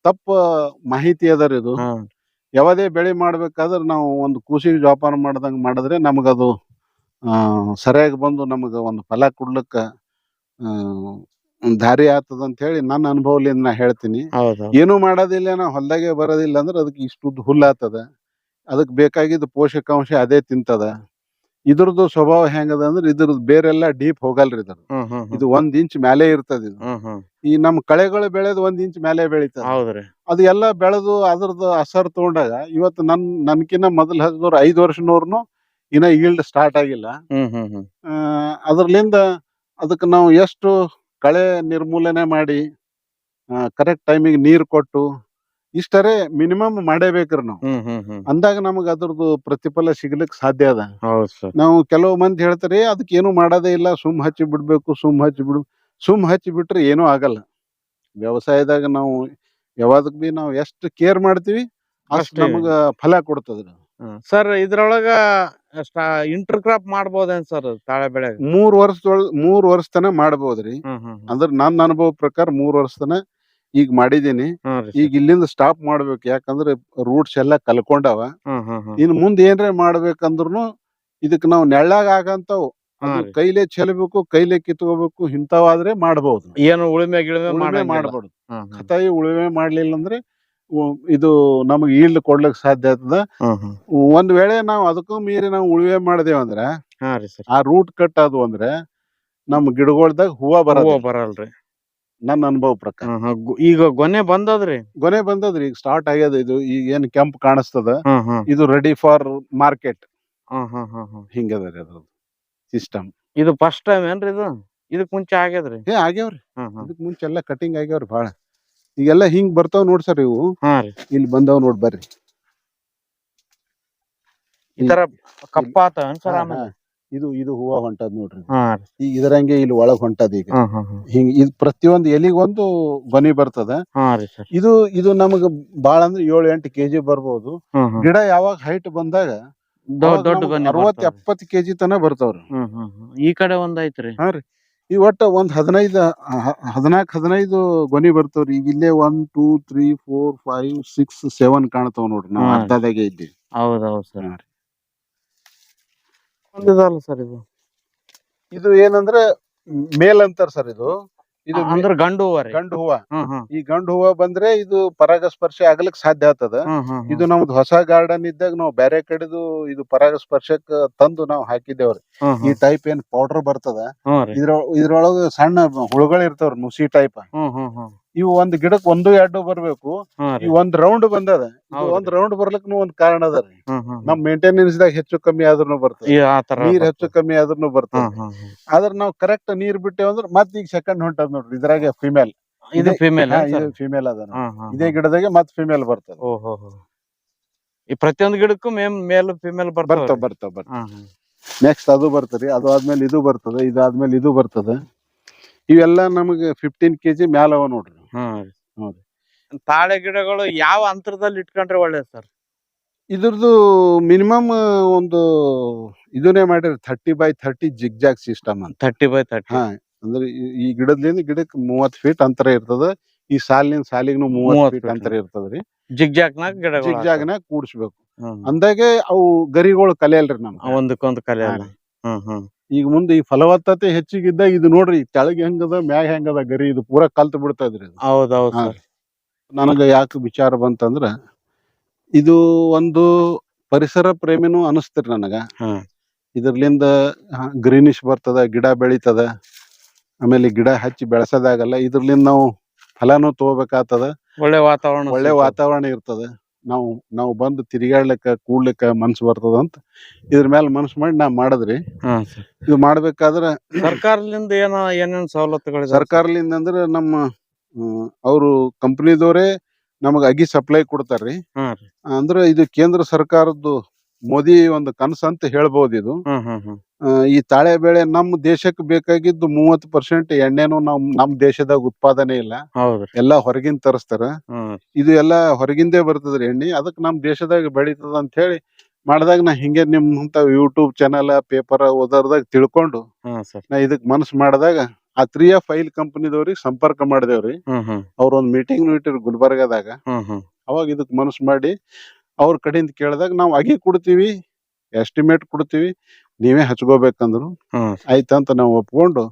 ತಪ್ಪ ಮಾಹಿತಿ ಅದರಿ ಇದು. ಯಾವದೇ ಯಾವುದೇ ಬೆಳೆ ಮಾಡ್ಬೇಕಾದ್ರೆ ನಾವು ಒಂದು ಕೃಷಿ ವ್ಯಾಪಾರ ಮಾಡ್ದಂಗ ಮಾಡಿದ್ರೆ ನಮಗದು ಆ ಸರಿಯಾಗಿ ಬಂದು ನಮಗ ಒಂದು ಫಲ ಕೊಡ್ಲಿಕ್ಕ ಆ ಒಂದ್ ದಾರಿ ಆಗ್ತದ ಅಂತ ಹೇಳಿ ನನ್ನ ಅನುಭವಲಿಂದ ನಾ ಹೇಳ್ತೀನಿ. ಹೌದು. ಏನು ಮಾಡೋದಿಲ್ಲ ನಾ ಹೊಲ್ದಾಗೆ ಬರೋದಿಲ್ಲ ಅಂದ್ರೆ ಅದಕ್ಕೆ ಇಷ್ಟು ಹುಲ್ಲು ಆಗ್ತದ. ಅದಕ್ಕೆ ಬೇಕಾಗಿದ್ದ ಪೋಷಕಾಂಶ ಅದೇ ತಿಂತದ. ಇದ್ರದ್ದು ಸ್ವಭಾವ ಹೆಂಗದ ಅಂದ್ರೆ ಇದ್ರದ್ದು ಬೇರೆಲ್ಲ ಡೀಪ್ ಹೋಗಲ್ರಿ ಇದ್ರ ಇದು ಒಂದ್ ಇಂಚ್ ಮೇಲೆ ಇರ್ತದ ಇದು. ಈ ನಮ್ ಕಳೆಗಳು ಬೆಳೆದು ಒಂದ್ ಇಂಚ್ ಮೇಲೆ ಬೆಳಿತದ. ಹೌದ್ರಿ. ಅದು ಎಲ್ಲ ಬೆಳೆದು ಅದ್ರದ್ದು ಅಸರ್ ತಗೊಂಡಾಗ ಇವತ್ತು ನನ್ ನನ್ಕಿನ್ನ ಮೊದಲ್ ಹಚ್ದವ್ರು ಐದ್ ವರ್ಷನವ್ರುನು ಇನ್ನ ಈಲ್ಡ್ ಸ್ಟಾರ್ಟ್ ಆಗಿಲ್ಲ. ಅದ್ರಲಿಂದ ಅದಕ್ಕೆ ನಾವು ಎಷ್ಟು ಕಳೆ ನಿರ್ಮೂಲನೆ ಮಾಡಿ ಕರೆಕ್ಟ್ ಟೈಮಿಗೆ ನೀರ್ ಕೊಟ್ಟು ಇಷ್ಟರೇ ಮಿನಿಮಮ್ ಮಾಡೇಬೇಕ್ರಿ ನಾವು. ಹ್ಮ್ ಹ್ಮ್ ಹ್ಮ್. ಅಂದಾಗ ನಮಗ ಅದ್ರದ್ದು ಪ್ರತಿಫಲ ಸಿಗ್ಲಿಕ್ ಸಾಧ್ಯ ಅದ. ಹೌದ್ ಸರ್. ನಾವು ಕೆಲವು ಮಂದಿ ಹೇಳ್ತಾರೆ "ಏ, ಅದಕ್ಕೆ ಏನು ಮಾಡೋದೇ ಇಲ್ಲ ಸುಮ್ ಹಚ್ಚಿ ಬಿಡ್ಬೇಕು ಸುಮ್ ಹಚ್ಚಿ ಬಿಡು ಸುಮ್ ಹಚ್ಚಿ ಬಿಟ್ರೆ ಏನೂ ಆಗಲ್ಲ. ವ್ಯವಸಾಯದಾಗ ನಾವು ಯಾವಾದಕ್ ಬಿ ನಾವು ಎಷ್ಟು ಕೇರ್ ಮಾಡ್ತೀವಿ ಅಷ್ಟು ಅಷ್ಟೇ. ನಮಗ ಫಲ ಕೊಡ್ತದ್ರಿ. ಸರ್ ಇದ್ರೊಳಗ ಇಂಟರ್ ಕ್ರಾಪ್ ಮಾಡಬಹುದೇನ್ ಸರ್ ತಾಳೆ ಬೆಳೆ ಮೂರ್ ವರ್ಷದೊಳ ಮೂರ್ ವರ್ಷ ತನ ಮಾಡ್ಬೋದ್ರಿ. ಹ್ಮ್ ಹ್ಮ್ ಹ್ಮ್. ಅಂದ್ರ ನನ್ನ ಅನುಭವ ಪ್ರಕಾರ ಮೂರ್ ವರ್ಷ ತನ ಈಗ ಮಾಡಿದೀನಿ ಈಗ ಇಲ್ಲಿಂದ ಸ್ಟಾಪ್ ಮಾಡ್ಬೇಕು. ಯಾಕಂದ್ರೆ ರೂಟ್ಸ್ ಎಲ್ಲ ಕಲ್ಕೊಂಡವ. ಇನ್ ಮುಂದ್ ಏನ್ರೆ ಮಾಡ್ಬೇಕಂದ್ರುನು ಇದಕ್ ನಾವು ನೆಳ್ಳಾಗ ಆಗಂತಾವ್. ಕೈಲೇ ಚೆಲ್ಬೇಕು ಕೈಲೇ ಕಿತ್ಕೋಬೇಕು ಇಂಥವಾದ್ರೆ ಮಾಡಬಹುದು ಏನು ಉಳುಮೆ ಗಿಳುಮೆ. ಮಾಡ್ಬಾರ್ದು. ಕತಾಯಿ ಉಳುಮೆ ಮಾಡ್ಲಿಲ್ಲ ಅಂದ್ರೆ ಇದು ನಮಗೆ ಈಲ್ಡ್ ಕೊಡ್ಲಿಕ್ಕೆ ಸಾಧ್ಯ ಹ್ಮ್. ಒಂದ್ ವೇಳೆ ನಾವು ಅದಕ್ಕೂ ಮೀರಿ ನಾವು ಉಳುವೆ ಮಾಡಿದೇವ್ ಅಂದ್ರ ಆ ರೂಟ್ ಕಟ್ ಅದು ಅಂದ್ರೆ ನಮ್ ಗಿಡಗೊಳ್ದಾಗ ಹೂವ ಬರಲ್ರಿ. ನನ್ನ ಅನುಭವ ಪ್ರಕಾರ. ಗು- ಈಗ ಗೊನೆ ಬಂದದ್ರಿ? ಗೊನೆ ಬಂದದ್ರಿ. ಈಗ ಸ್ಟಾರ್ಟ್ ಆಗ್ಯದ ಇದು ಈಗ ಏನ್ ಕೆಂಪ್ ಕಾಣಿಸ್ತದ? ಇದು ರೆಡಿ ಫಾರ್ ಮಾರ್ಕೆಟ್ ಹಾ, ಹಾ, ಹಾ. ಹಿಂಗದ ರೀ ಅದ್ರದ್ದು ಸಿಸ್ಟಮ್ ಇದು ಫಸ್ಟ್ ಟೈಮ್ ಏನ್ರಿ ಇದು? ಇದಕ್ ಮುಂಚೆ ಆಗ್ಯದ್ರಿ? ಏ ಆಗ್ಯಾವ್ರಿ. ಇದಕ್ ಮುಂಚೆ ಎಲ್ಲ ಕಟಿಂಗ್ ಆಗ್ಯಾವ್ರಿ ಬಾಳ ಈಗೆಲ್ಲ ಹಿಂಗ್ ಬರ್ತಾವ್ ನೋಡ್ ಸರ್ ಇವು. ಹಾ ರೀ. ಇಲ್ಲಿ ಬಂದಾವ್ ನೋಡ್ ಬರ್ರಿ. ಈ ತರ ಕಪ್ಪಾತ ಹಾ, ಆಮೇಲೆ? ಹಾ. ಇದು ಇದು ಹೂವ ಹೊಂಟದ್ ನೋಡ್ರಿ ಹಾ ರೀ. ಈಗ ಇದರಂಗೆ ಇಲ್ಲಿ ಒಳಗ್ ಹೊಂಟದ ಈಗ. ಹಿಂಗ್ ಇದ್ ಪ್ರತಿಯೊಂದು ಎಲಿಗೊಂದು ಗೊನಿ ಬರ್ತದ. ಹಾ ರೀ ಸರ್. ಇದು ಇದು ನಮಗ ಬಾಳ ಅಂದ್ರೆ ಏಳು ಎಂಟು ಕೆಜಿ ಬರ್ಬೋದು. ಹ್ಮ್ ಹ್ಮ್. ಗಿಡ ಯಾವಾಗ ಹೈಟ್ ಬಂದಾಗ ದೊಡ್ಡ ಅರವತ್ ಬರ್ತಾವ್ರಿ. ಎಪ್ಪತ್ ಕೆಜಿ ತನ ಬರ್ತಾವ್ರಿ. ಹ್ಮ್ ಹ್ಮ್ ಹ್ಮ್. ಈ ಕಡೆ ಒಂದ್ ಐತ್ರಿ. ಈ ಒಟ್ಟ ಒಂದ್ ಹದಿನೈದು ಹದಿನಾಲ್ಕು ಹದಿನೈದು ಗೊನಿ ಬರ್ತಾವ್ರಿ. ಈಗ ಇಲ್ಲೇ one two three four five six seven ಕಾಣ್ತಾವ್ ನೋಡ್ರಿ. ನಾವ್ ಹಾ. ಅರ್ಧದಾಗೆ ಇದ್ದೀವಿ. ಹೌದೌದು ಹೌದ್ ಸರ್. ಹಾ ಒಂದಿದಲ್ಲ ಸರ್ ಇದು. ಇದು ಏನಂದ್ರೆ ಮೇಲ್ ಅಂತಾರ ಸರ್ ಇದು. ಇದು ಅಂದ್ರ ಗಂಡು ಹೂವ ರೀ. ಗಂಡು ಹೂವ. ಹ್ಮ್ ಹ್ಮ್. ಈ ಗಂಡು ಹೂವ ಬಂದ್ರೆ ಇದು ಪರಾಗಸ್ಪರ್ಶ ಆಗ್ಲಿಕ್ ಸಾಧ್ಯ ಆಗ್ತದ. ಹ್ಮ್ ಹ್ಮ್ ಇದು ನಮ್ದು ಹೊಸ ಗಾರ್ಡನ್ ಇದ್ದಾಗ ನಾವು ಬೇರೆ ಕಡೆದು ಇದು ಪರಾಗಸ್ಪರ್ಶಕ್ ತಂದು ನಾವು ಹಾಕಿದ್ದೇವ್ರಿ. ಈ ಟೈಪ್ ಏನ್ ಪೌಡರ್ ಬರ್ತದ ಇದ್ರ ಇದ್ರೊಳಗ ಸಣ್ಣ ಹುಳುಗಳು ಇರ್ತಾವ್ರಿ ನುಸಿ ಟೈಪ್ ಇವು ಒಂದ್ ಗಿಡಕ್ ಒಂದು ಎರಡು ಬರ್ಬೇಕು ಈ ಒಂದ್ ರೌಂಡ್ ಬಂದದ ಒಂದ್ ರೌಂಡ್ ಬರ್ಲಿಕ್ ಒಂದ್ ಕಾರಣ ಅದ ರೀ. ನಮ್ ಮೇಂಟೆನೆನ್ಸ್ ದಾಗ ಹೆಚ್ಚು ಕಮ್ಮಿ ಆದ್ರೂ ಬರ್ತದೆ. ನೀರ್ ಹೆಚ್ಚು ಕಮ್ಮಿ ಆದ್ರೂ ಬರ್ತದೆ. ಆದ್ರ ನಾವ್ ಕರೆಕ್ಟ್ ನೀರ್ ಬಿಟ್ಟೆ ಅಂದ್ರ ಮತ್ ಈಗ ಸೆಕೆಂಡ್ ಹೊಂಟದ್ ನೋಡ್ರಿ ಇದ್ರಾಗ ಫಿಮೇಲ್ ಇದು ಫಿಮೇಲ್ ಇದು ಫಿಮೇಲ್ ಅದ ಇದೇ ಗಿಡದಾಗ ಮತ್ ಫಿಮೇಲ್ ಬರ್ತದೆ. ಈ ಪ್ರತಿಯೊಂದು ಗಿಡಕ್ಕೂ ಮೇಲ್ ಮೇಲ್ ಫಿಮೇಲ್ ಬರ್ತಾವ ಬರ್ತಾವ ಬರ್ತಾವ. ನೆಕ್ಸ್ಟ್ ಅದು ಬರ್ತದೆ ಅದು ಆದ್ಮೇಲೆ ಇದು ಬರ್ತದೆ ಇದಾದ್ಮೇಲೆ ಇದು ಬರ್ತದೆ. ಇವೆಲ್ಲ ನಮಗೆ ಫಿಫ್ಟೀನ್ ಕೆಜಿ ಮ್ಯಾಲ ಅವ ನೋಡ್ರಿ. ತಾಳೆ ಗಿಡಗಳು ಯಾವ ಅಂತರದಲ್ಲಿ ಇಟ್ಕೊಂಡ್ರೆ ಒಳ್ಳೇದು ಸರ್? ಇದ್ರದ್ದು ಮಿನಿಮಮ್ ಒಂದು ಇದನ್ನೇ ಮಾಡಿರಿ thirty by thirty zigzag system ಅಂತ. ತರ್ಟಿ ಬೈ ಥರ್ಟಿ ಹಾ ಅಂದ್ರೆ ಈ- ಈ ಗಿಡದಿಂದ ಗಿಡಕ್ಕೆ ಮೂವತ್ ಫೀಟ್ ಅಂತರ ಇರ್ತದ ಈ ಸಾಲಿನ ಸಾಲಿಗೂ ಮೂವತ್ 30 ಫೀಟ್ feet. ಅಂತರ ಇರ್ತದ್ರಿ. ಜಿಗ್ ಜಾಗ್ನಾಗ ಗಿಡಗಳು ಜಿಗ್ ಜಾಗ್ನಾಗ ಕೂಡ್ಸ್ಬೇಕು. ಅಂದಾಗೆ ಅವು ಗರಿಗಳು ಕಲಿಯಲ್ರಿ ನಾನು ಒಂದಕ್ಕೊಂದು ಕಲೆ ಹಾ ಅಲ್ಲ ಹ್ಮ್ ಹ್ಮ್. ಈಗ ಮುಂದೆ ಈ ಫಲವತ್ತತೆ ಹೆಚ್ಚಿಗಿದ್ದ ಇದು ನೋಡ್ರಿ ಕೆಳಗೆ ಹೆಂಗದ ಮ್ಯಾಗ ಹೆಂಗದ ಗರಿ ಇದು ಪೂರಾ ಕಲ್ತ್ ಬಿಡ್ತದ್ರಿ ಇದು. ಹೌದ್ ಹೌದ್ ಹಾ. ಸರ್. ನನಗ ಯಾಕೆ ವಿಚಾರ ಬಂತಂದ್ರ ಇದು ಒಂದು ಪರಿಸರ ಪ್ರೇಮಿನೂ ಅನಿಸ್ತಿರಿ ನನಗ. ಇದ್ರಲಿಂದ ಗ್ರೀನಿಶ್ ಬರ್ತದ ಗಿಡ ಬೆಳಿತದ ಆಮೇಲೆ ಗಿಡ ಹಚ್ಚಿ ಬೆಳೆಸೋದಾಗಲ್ಲ ಇದ್ರಲಿಂದ ನಾವು ಫಲಾನು ತಗೋಬೇಕಾಗ್ತದ. ಒಳ್ಳೆ ವಾತಾವರಣ ಒಳ್ಳೆ ಸಿಗ್ತದೆ. ವಾತಾವರಣ ಇರ್ತದ. ನಾವು ನಾವು ಬಂದು ತಿರುಗಾಡ್ಲಿಕ್ಕ ಕೂಡ್ಲಿಕ್ಕ ಮನ್ಸು ಬರ್ತದ ಅಂತ ಇದ್ರ ಮೇಲೆ ಮನ್ಸು ಮಾಡಿ ನಾ ಮಾಡದ್ರಿ. ಇದು ಮಾಡ್ಬೇಕಾದ್ರ ಸರ್ಕಾರದಿಂದ ಏನ ಏನೇನ್ ಸವಲತ್ತುಗಳು ಸರ್ಕಾರಲಿಂದ ಅಂದ್ರೆ ನಮ್ಮ ಅವರು ಕಂಪನಿದವರೇ ನಮಗ ಅಗಿ ಸಪ್ಲೈ ಕೊಡ್ತಾರ್ರಿ. ಅಂದ್ರೆ ಇದು ಕೇಂದ್ರ ಸರ್ಕಾರದ್ದು ಮೋದಿ ಒಂದು ಕನಸು ಅಂತ ಹೇಳ್ಬೋದು ಇದು ಈ ತಾಳೆ ಬೆಳೆ ನಮ್ಮ ದೇಶಕ್ಕೆ ಬೇಕಾಗಿದ್ದು ಮೂವತ್ತು ಪರ್ಸೆಂಟ್ ಎಣ್ಣೆನು ನಮ್ ನಮ್ ದೇಶದಾಗ ಉತ್ಪಾದನೆ ಇಲ್ಲ. ಹೌದ್ರಿ ಎಲ್ಲಾ ಹೊರಗಿಂದ ತರಸ್ತಾರ. ಹ್ಮ್. ಇದು ಎಲ್ಲಾ ಹೊರಗಿಂದೇ ಬರ್ತದ್ರಿ ಎಣ್ಣೆ. ಅದಕ್ಕೆ ನಮ್ ದೇಶದಾಗ ಬೆಳೀತದ ಅಂತ ಹೇಳಿ ಮಾಡಿದಾಗ ನಾ ಹಿಂಗೆ ನಿಮ್ಮಂತ ಯೂಟ್ಯೂಬ್ ಚಾನಲ್ ಪೇಪರ್ ಓದೋರ್ದಾಗ ತಿಳ್ಕೊಂಡು ಸರ್. ನಾ ಇದಕ್ ಮನಸ್ ಮಾಡಿದಾಗ ಆ ತ್ರೀ ಎಫ್ ಐಲ್ ಕಂಪನಿದವ್ರಿಗೆ ಸಂಪರ್ಕ ಮಾಡಿದೇವ್ರಿ. ಹ್ಮ್ ಹ್ಮ್. ಅವ್ರ ಒಂದ್ ಮೀಟಿಂಗ್ ಇಟ್ಟಿರ್ ಗುಲ್ಬರ್ಗಾದಾಗ. ಹ್ಮ್ ಹ್ಮ್. ಅವಾಗ ಇದಕ್ ಮನಸ್ ಮಾಡಿ ಅವ್ರ ಕಡೆಯಿಂದ ಕೇಳಿದಾಗ ನಾವು ಅಗಿ ಕೊಡ್ತೀವಿ ಎಸ್ಟಿಮೇಟ್ ಕೊಡ್ತೀವಿ. ನೀವೇ ಹಚ್ಕೋಬೇಕಂದ್ರು ಹ್ಮ್ ಆಯ್ತಂತ ನಾವು ಒಪ್ಕೊಂಡು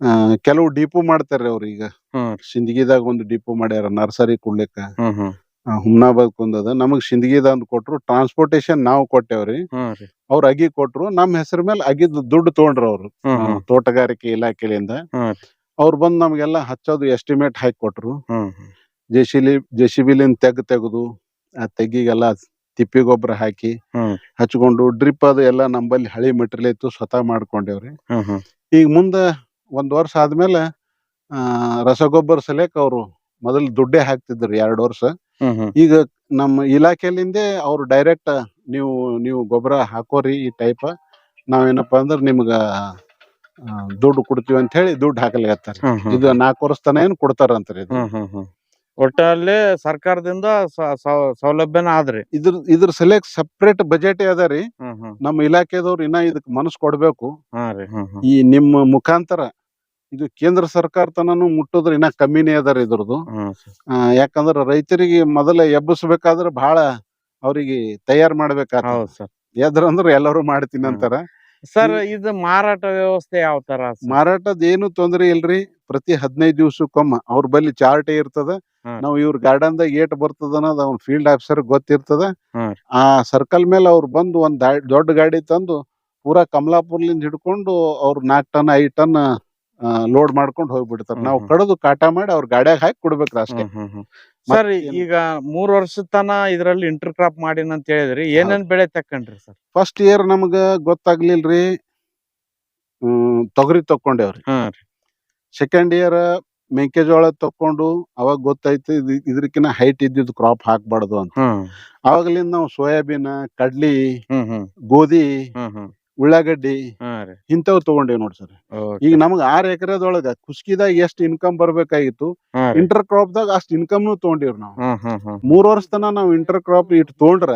ಆ, ಕೆಲವು ಡಿಪೋ ಮಾಡ್ತಾರ್ರಿ ಅವ್ರು ಈಗ. ಹ್ಮ್ ಸಿಂದಗಿದಾಗ ಒಂದು ಡಿಪೋ ಮಾಡ್ಯಾರ ನರ್ಸರಿ ಕೊಡ್ಲಿಕ್ಕ. ಹ್ಮ್ ಹ್ಮ್ ಆ, ಹುಮ್ನಾಬಾದ್ ಕುಂದದ ನಮಗ್ ಸಿಂದಗಿದ ಅಂತ ಕೊಟ್ರು ಟ್ರಾನ್ಸ್ಪೋರ್ಟೇಶನ್ ನಾವು ಕೊಟ್ಟೇವ್ರಿ. ಹ್ಮ್ ರೀ. ಅವ್ರ ಅಗಿ ಕೊಟ್ರು. ನಮ್ ಹೆಸರ ಮೇಲೆ ಅಗಿದ್ ದುಡ್ಡು ತಗೊಂಡ್ರು ಅವ್ರು. ಹ್ಮ್ ಆ, ಹ್ಮ್ ತೋಟಗಾರಿಕೆ ಇಲಾಖೆಲಿಂದ. ಹ್ಮ್ ಅವ್ರು ಬಂದ್ ನಮ್ಗೆಲ್ಲ ಹಚ್ಚೋದು ಎಸ್ಟಿಮೇಟ್ ಹಾಕಿ ಕೊಟ್ರು. ಹ್ಮ್ ಜೆಸಿಲಿ ಜೆಸಿಬಿಲಿಂದ ತೆಗ್ ತೆಗೆದು ಆ ತೆಗ್ಗಿಗೆಲ್ಲ ತಿಪ್ಪಿ ಗೊಬ್ಬರ ಹಾಕಿ ಹ್ಮ್. ಹಚ್ಕೊಂಡು ಡ್ರಿಪ್ ಅದು ಎಲ್ಲ ನಂಬಲ್ಲಿ ಹಳಿ ಮೆಟೀರಿಯಲ್ ಇತ್ತು ಸ್ವತಃ ಮಾಡ್ಕೊಂಡೇವ್ರಿ. ಹ್ಮ್ ಹ್ಮ್. ಈಗ ಮುಂದ ಒಂದ್ ವರ್ಷ ಆದ್ಮೇಲೆ ಆ ರಸಗೊಬ್ಬರ ಸಲೇಕ ಅವ್ರು ಮೊದಲು ದುಡ್ಡೇ ಹಾಕ್ತಿದ್ರು ಎರಡ್ ವರ್ಷ. ಹ್ಮ್ ಹ್ಮ್. ಈಗ ನಮ್ಮ ಇಲಾಖೆಲಿಂದೇ ಅವ್ರು ಡೈರೆಕ್ಟ್ ನೀವು ನೀವು ಗೊಬ್ಬರ ಹಾಕೋರಿ ಈ ಟೈಪ್ ನಾವೇನಪ್ಪಾ ಅಂದ್ರೆ ನಿಮ್ಗ ಆ, ದುಡ್ಡು ಕೊಡ್ತೀವಿ ಅಂತ ಹೇಳಿ ದುಡ್ಡು ಹಾಕಲಿಕ್ಕೆ ಹ್ಮ್ ಹ್ಮ್. ಇದು ನಾಲ್ಕು ವರ್ಷ ತನ ಏನ್ ಕೊಡ್ತಾರಂತ್ರಿ ಇದು. ಹ್ಮ್ ಹ್ಮ್ ಹ್ಮ್. ಒಟ್ಟಲ್ಲಿ ಸರ್ಕಾರದಿಂದ ಸೌಲಭ್ಯನ ಆದ್ರಿ. ಇದ್ರ ಇದ್ರ ಸಲಕ್ ಸಪ್ರೇಟ್ ಬಜೆಟ್ ಅದರಿ ರೀ. ನಮ್ಮ ಇಲಾಖೆದವ್ರು ಇನ್ನ ಇದಕ್ ಮನಸ್ ಕೊಡ್ಬೇಕು. ಈ ನಿಮ್ಮ ಮುಖಾಂತರ ಇದು ಕೇಂದ್ರ ಸರ್ಕಾರ ತನನು ಮುಟ್ಟೋದ್ರ ಇನ್ನ ಕಮ್ಮಿನೇ ಅದಾರ ಇದ್ರದ್ದು. ಯಾಕಂದ್ರ ರೈತರಿಗೆ ಮೊದಲ ಎಬ್ಬಸ್ಬೇಕಾದ್ರ ಬಹಳ ಅವ್ರಿಗೆ ತಯಾರ್ ಮಾಡ್ಬೇಕಾದ ಎದ್ರ ಎದ್ರಂದ್ರ ಎಲ್ಲರೂ ಮಾಡ್ತೀನಿ ಅಂತಾರ ಸರ್ ಇದು ಮಾರಾಟ ವ್ಯವಸ್ಥೆ ಯಾವ ತರ ಮಾರಾಟದ ಏನು ತೊಂದ್ರೆ ಇಲ್ರಿ. ಪ್ರತಿ ಹದಿನೈದು ದಿವ್ಸಕ್ಕೊಮ್ಮ ಅವ್ರ ಬಳಿ ಚಾರ್ಟ್ ಇರ್ತದ. ನಾವು ನಾವ್ ಇವ್ರ ಗಾರ್ಡನ್ ದಾಗ ಏಟ್ ಬರ್ತದ ಅನ್ನೋದು ಅವ್ನ ಫೀಲ್ಡ್ ಆಫೀಸರ್ ಗೊತ್ತಿರ್ತದ. ಹ್ಮ್. ಆ ಸರ್ಕಲ್ ಮೇಲೆ ಅವ್ರು ಬಂದು ಒಂದ್ ದಾ- ದೊಡ್ಡ ಗಾಡಿ ತಂದು ಪೂರಾ ಕಮಲಾಪುರ್ಲಿಂದ ಹಿಡ್ಕೊಂಡು ಅವ್ರ ನಾಲ್ಕು ಟನ್ ಐದ್ ಟನ್ ಲೋಡ್ ಮಾಡ್ಕೊಂಡು ಹೋಗ್ಬಿಡ್ತಾರ. ನಾವು ಹ್ಮ್. ಕಡದು ಕಾಟ ಮಾಡಿ ಅವ್ರ ಗಾಡ್ಯಾಗ ಹಾಕಿ ಕೊಡ್ಬೇಕ್ರಿ ಅಷ್ಟೇ. ಸರ್ ಮತ್ತೇನು? ಈಗ ಮೂರ್ ವರ್ಷ ತನ ಇದ್ರಲ್ಲಿ ಇಂಟರ್ ಕ್ರಾಪ್ ಮಾಡಿನ ಅಂತ ಹೇಳಿದ್ರಿ. ಏನೇನ್ ಬೆಳೆ ತಕೊಂಡ್ರಿ ಸರ್? ಫಸ್ಟ್ ಇಯರ್ ನಮ್ಗ ಗೊತ್ತಾಗ್ಲಿಲ್ರಿ. ಹ್ಮ್ ತೊಗರಿ ತಕ್ಕೊಂಡೇವ್ರಿ. ರೀ. ಸೆಕೆಂಡ್ ಇಯರ್ ಮೆಕ್ಕೆಜೋಳ ತಕೊಂಡು ಅವಾಗ ಗೊತ್ತಾಯ್ತು ಇದು ಇದ್ರಕಿನ್ನ ಹೈಟ್ ಇದ್ದಿದ್ ಕ್ರಾಪ್ ಹಾಕ್ಬಾರ್ದು ಅಂತ. ಅವಾಗಲಿಂದ ನಾವು ಸೋಯಾಬೀನ್ ಕಡ್ಲಿ ಗೋಧಿ ಉಳ್ಳಾಗಡ್ಡಿ ಇಂಥವ್ ತಗೊಂಡೇವ್ ನೋಡಿ ಸರ್. ಈಗ ನಮಗ್ ಆರ್ ಎಕರೆದೊಳಗ ಕುಸ್ಕಿದಾಗ ಎಷ್ಟ್ ಇನ್ಕಮ್ ಬರ್ಬೇಕಾಗಿತ್ತು ಇಂಟರ್ ಕ್ರಾಪ್ ದಾಗ ಅಷ್ಟ್ ಇನ್ಕಮ್ನು ತಗೊಂಡಿವ್ರಿ ನಾವು. ಮೂರ್ ವರ್ಷ ತನ ನಾವು ಇಂಟರ್ ಕ್ರಾಪ್ ಇಟ್ ತಗೊಂಡ್ರ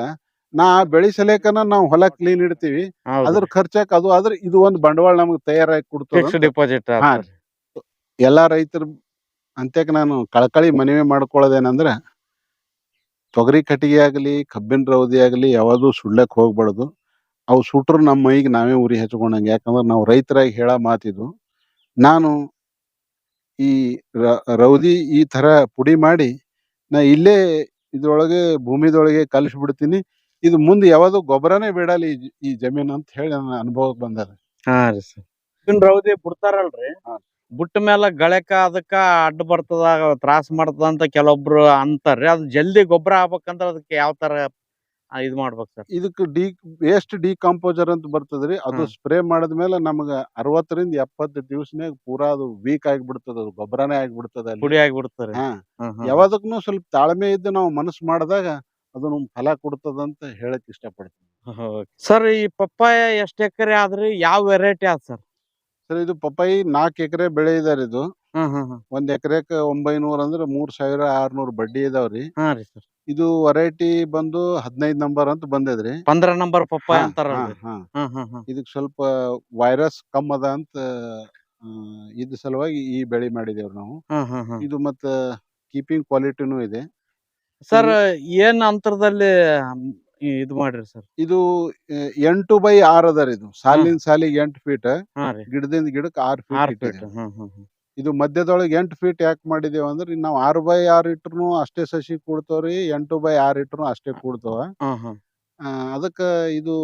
ನಾ ಬೆಳಿ ಸಲೇಕನ ನಾವು ಹೊಲ ಕ್ಲೀನ್ ಇಡ್ತೀವಿ. ಅದ್ರ ಖರ್ಚಾಕ್ ಅದು ಆದ್ರೆ ಇದು ಒಂದ್ ಬಂಡವಾಳ ನಮ್ಗೆ ತಯಾರಾಗಿ ಕೊಡ್ತೀವಿ ಡಿಪಾಸಿಟ್ ಹಾ ರೀ. ಎಲ್ಲಾ ರೈತರು ಅಂತ್ಯಕ್ಕೆ ನಾನು ಕಳಕಳಿ ಮನವಿ ಮಾಡ್ಕೊಳ್ಳೋದೇನಂದ್ರ ತೊಗರಿ ಕಟ್ಟಿಗೆ ಆಗಲಿ ಕಬ್ಬಿನ ರೌದಿ ಆಗಲಿ ಯಾವುದು ಸುಳ್ಳಕ್ಕೆ ಹೋಗ್ಬಾರ್ದು. ಅವು ಸುಟ್ರು ನಮ್ಮ ಮೈಗೆ ನಾವೇ ಉರಿ ಹಚ್ಕೊಂಡಂಗೆ. ಯಾಕಂದ್ರೆ ನಾವು ರೈತರಾಗಿ ಹೇಳೋ ಮಾತಿದು. ನಾನು ಈ ರೌದಿ ಈ ಥರ ಪುಡಿ ಮಾಡಿ ನಾ ಇಲ್ಲೇ ಇದ್ರೊಳಗೆ ಭೂಮಿದೊಳಗೆ ಕಲಿಸ್ಬಿಡ್ತೀನಿ. ಇದು ಮುಂದೆ ಯಾವುದು ಗೊಬ್ಬರನೇ ಬಿಡಲ್ಲ ಈ ಜ- ಈ ಜಮೀನು ಅಂತ ಹೇಳಿ ನನ್ನ ಅನುಭವಕ್ಕೆ ಬಂದದ. ಹಾ ರೀ ಸರ್. ಕಬ್ಬಿನ ರೌದಿ ಬಿಡ್ತಾರಲ್ರಿ. ಹಾ. ಬಿಟ್ಟ ಮೇಲೆ ಗಳಕ ಅದಕ್ಕ ಅಡ್ಡ ಬರ್ತದ ತ್ರಾಸ ಮಾಡ್ತದ ಅಂತ ಕೆಲವೊಬ್ರು ಅಂತಾರ್ರಿ. ಅದು ಜಲ್ದಿ ಗೊಬ್ಬರ ಆಗ್ಬೇಕಂದ್ರ ಅದಕ್ಕೆ ಯಾವ ತರ ಇದು ಮಾಡ್ಬೇಕು ಸರ್? ಇದಕ್ಕೆ ಡಿ ವೇಸ್ಟ್ ಡಿಕಾಂಪೋಸರ್ ಅಂತ ಬರ್ತದ್ರಿ. ಅದು ಹ್ಮ್. ಸ್ಪ್ರೇ ಮಾಡಿದ್ಮೇಲೆ ನಮಗ ಅರವತ್ತರಿಂದ ಎಪ್ಪತ್ತು ದಿವಸನಾಗ ಪೂರಾ ಅದು ವೀಕ್ ಆಗಿಬಿಡ್ತದ ಅದು ಗೊಬ್ಬರನೇ ಆಗಿಬಿಡ್ತದ ಅಲ್ಲಿ. ಪುಡಿ ಆಗಿಬಿಡ್ತಾರೆ ಹಾ. ಯಾವದಕ್ಕೂ ಸ್ವಲ್ಪ ತಾಳ್ಮೆ ಇದ್ದು ನಾವು ಮನಸ್ಸು ಮಾಡಿದಾಗ ಅದು ನಮ್ ಫಲ ಕೊಡ್ತದಂತ ಹೇಳಕ್ ಇಷ್ಟಪಡ್ತೀನಿ. ಸರ್ ಈ ಪಪ್ಪಾಯ ಎಷ್ಟ್ ಎಕರೆ ಆದ್ರಿ? ಯಾವ ವೆರೈಟಿ ಆದ್ ಸರ್? ಸರ್ ಇದು ಪಪ್ಪಾಯಿ ನಾಲ್ಕು ಎಕರೆ ಬೆಳೆ ಇದಾರೆ ಇದು. ಹ್ಮ್ ಹ್ಮ್ ಹ್ಮ್. ಒಂದ್ ಎಕರೆಕ್ ಒಂಬೈನೂರ ಅಂದ್ರೆ ಮೂರ್ ಸಾವಿರ ಆರ್ನೂರ್ ಬಡ್ಡಿ ಇದಾವ್ರಿ ಹಾ ರೀ ಸರ್ ಇದು ವೆರೈಟಿ ಬಂದು ಹದಿನೈದ್ ನಂಬರ್ ಅಂತ ಬಂದದ್ರಿ ಪಂದ್ರ ನಂಬರ್ ಪಪ್ಪಾಯ ಅಂತಾರ ಹಾ, ಹಾ. ಹ್ಮ್ ಹ್ಮ್ ಹ್ಮ್. ಇದಕ್ ಸ್ವಲ್ಪ ವೈರಸ್ ಕಮ್ ಅದ ಅಂತ ಆ, ಇದ್ ಸಲುವಾಗಿ ಈ ಬೆಳೆ ಮಾಡಿದೇವ್ರಿ ನಾವು. ಹ್ಮ್ ಹ್ಮ್ ಹ್ಮ್. ಇದು ಮತ್ತ ಕೀಪಿಂಗ್ ಕ್ವಾಲಿಟಿನೂ ಇದೆ. ಸರ್ ಏನ್ ಅಂತರದಲ್ಲಿ ಇದು ಮಾಡ್ರಿ ಸರ್. ಇದು ಎಂಟು ಬೈ ಆರ್ ಅದರಿ ಇದು. ಸಾಲಿನ ಸಾಲಿಗೆ ಎಂಟು ಫೀಟ್ ಹಾ ರೀ. ಗಿಡದಿಂದ ಗಿಡಕ್ಕೆ ಆರ್ ಆರ್ ಫೀಟ್ ಫೀಟ್ ಹ್ಮ್ ಹ್ಮ್ ಹ್ಮ್. ಇದು ಮಧ್ಯದೊಳಗೆ ಎಂಟು ಫೀಟ್ ಯಾಕೆ ಮಾಡಿದೇವ ಅಂದ್ರೆ ನಾವು ಆರು ಬೈ ಆರ್ ಇಟ್ರು ಅಷ್ಟೇ ಸಸಿ ಕೂಡ್ತಾವ್ರಿ ಎಂಟು ಬೈ ಆರ್ ಇಟ್ರು ಅಷ್ಟೇ ಕೂಡ್ತಾವ. ಆ, ಅದಕ್ಕ ಇದು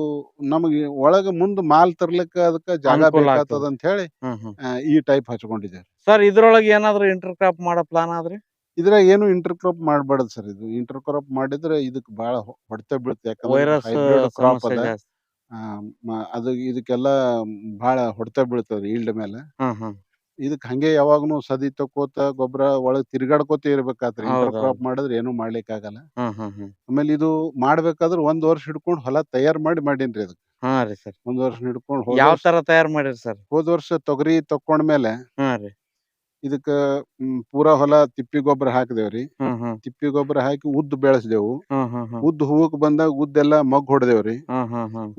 ನಮಗೆ ಒಳಗ ಮುಂದ್ ಮಾಲ್ ತರ್ಲಿಕ್ಕ ಅದಕ್ಕ ಜಾಗ ಅನುಕೂಲ ಬೇಕಾಗ್ತದ ಅಂತ ಹೇಳಿ ಆ, ಈ ಟೈಪ್ ಹಚ್ಕೊಂಡಿದ್ದೇವೆ. ಸರ್ ಇದ್ರೊಳಗೆ ಏನಾದ್ರು ಇಂಟರ್ ಕ್ರಾಪ್ ಮಾಡೋ ಪ್ಲಾನ್ ಆದ್ರಿ? ಇದ್ರಾಗ ಏನು ಇಂಟರ್ ಕ್ರಾಪ್ ಮಾಡಬಾರ್ದು ಸರ್ ಇದು. ಇಂಟರ್ ಕ್ರಾಪ್ ಮಾಡಿದ್ರೆ ಇದಕ್ಕೆ ಬಹಳ ಹೊಡೆತ ಬೀಳುತ್ತೆ. ಯಾಕಂದ್ರೆ ಕ್ರಾಪ್ ಅದ. ಇದಕ್ಕೆಲ್ಲ ಬಹಳ ಹೊಡೆತ ಬೀಳ್ತಾವ್ರಿ ಈಲ್ಡ್ ಮೇಲೆ. ಇದಕ್ ಹಂಗೆ ಯಾವಾಗ್ನು ಸದಿ ತಕೋತ ಗೊಬ್ಬರ ಒಳಗ್ ತಿರ್ಗಾಡ್ಕೋತ ಇರ್ಬೇಕಾತ್ರಿ. ಇಂಟರ್. ಕ್ರಾಪ್ ಮಾಡಿದ್ರೆ ಏನು ಮಾಡ್ಲಿಕ್ಕೆ ಆಗಲ್ಲ ಆಮೇಲೆ ಇದು ಮಾಡ್ಬೇಕಾದ್ರೆ ಒಂದ್ ವರ್ಷ ಹಿಡ್ಕೊಂಡ್ ಹೊಲ ತಯಾರ್ ಮಾಡಿ ಮಾಡೀನ್ರಿ ಅದಕ್ಕೆ ಒಂದ್ ವರ್ಷ ಹಿಡ್ಕೊಂಡು ಹೋದ ಯಾವ ವರ್ಷ ತರ ತಯಾರ್ ಮಾಡಿರಿ ಸರ್? ಹೋದ ವರ್ಷ ತೊಗರಿ ತಕೊಂಡ್ಮೇಲೆ ಇದಕ್ಕ ಪೂರಾ ಹೊಲ ತಿಪ್ಪಿ ಗೊಬ್ಬರ ಹಾಕಿದೇವ್ರಿ. ತಿಪ್ಪಿ ಗೊಬ್ಬರ ಹಾಕಿ ಉದ್ದ ಬೆಳೆಸಿದೆವು. ಉದ್ದ ಹೂವಕ್ ಬಂದಾಗ ಉದ್ದೆಲ್ಲ ಮಗ್ ಹೊಡೆದೇವ್ರಿ.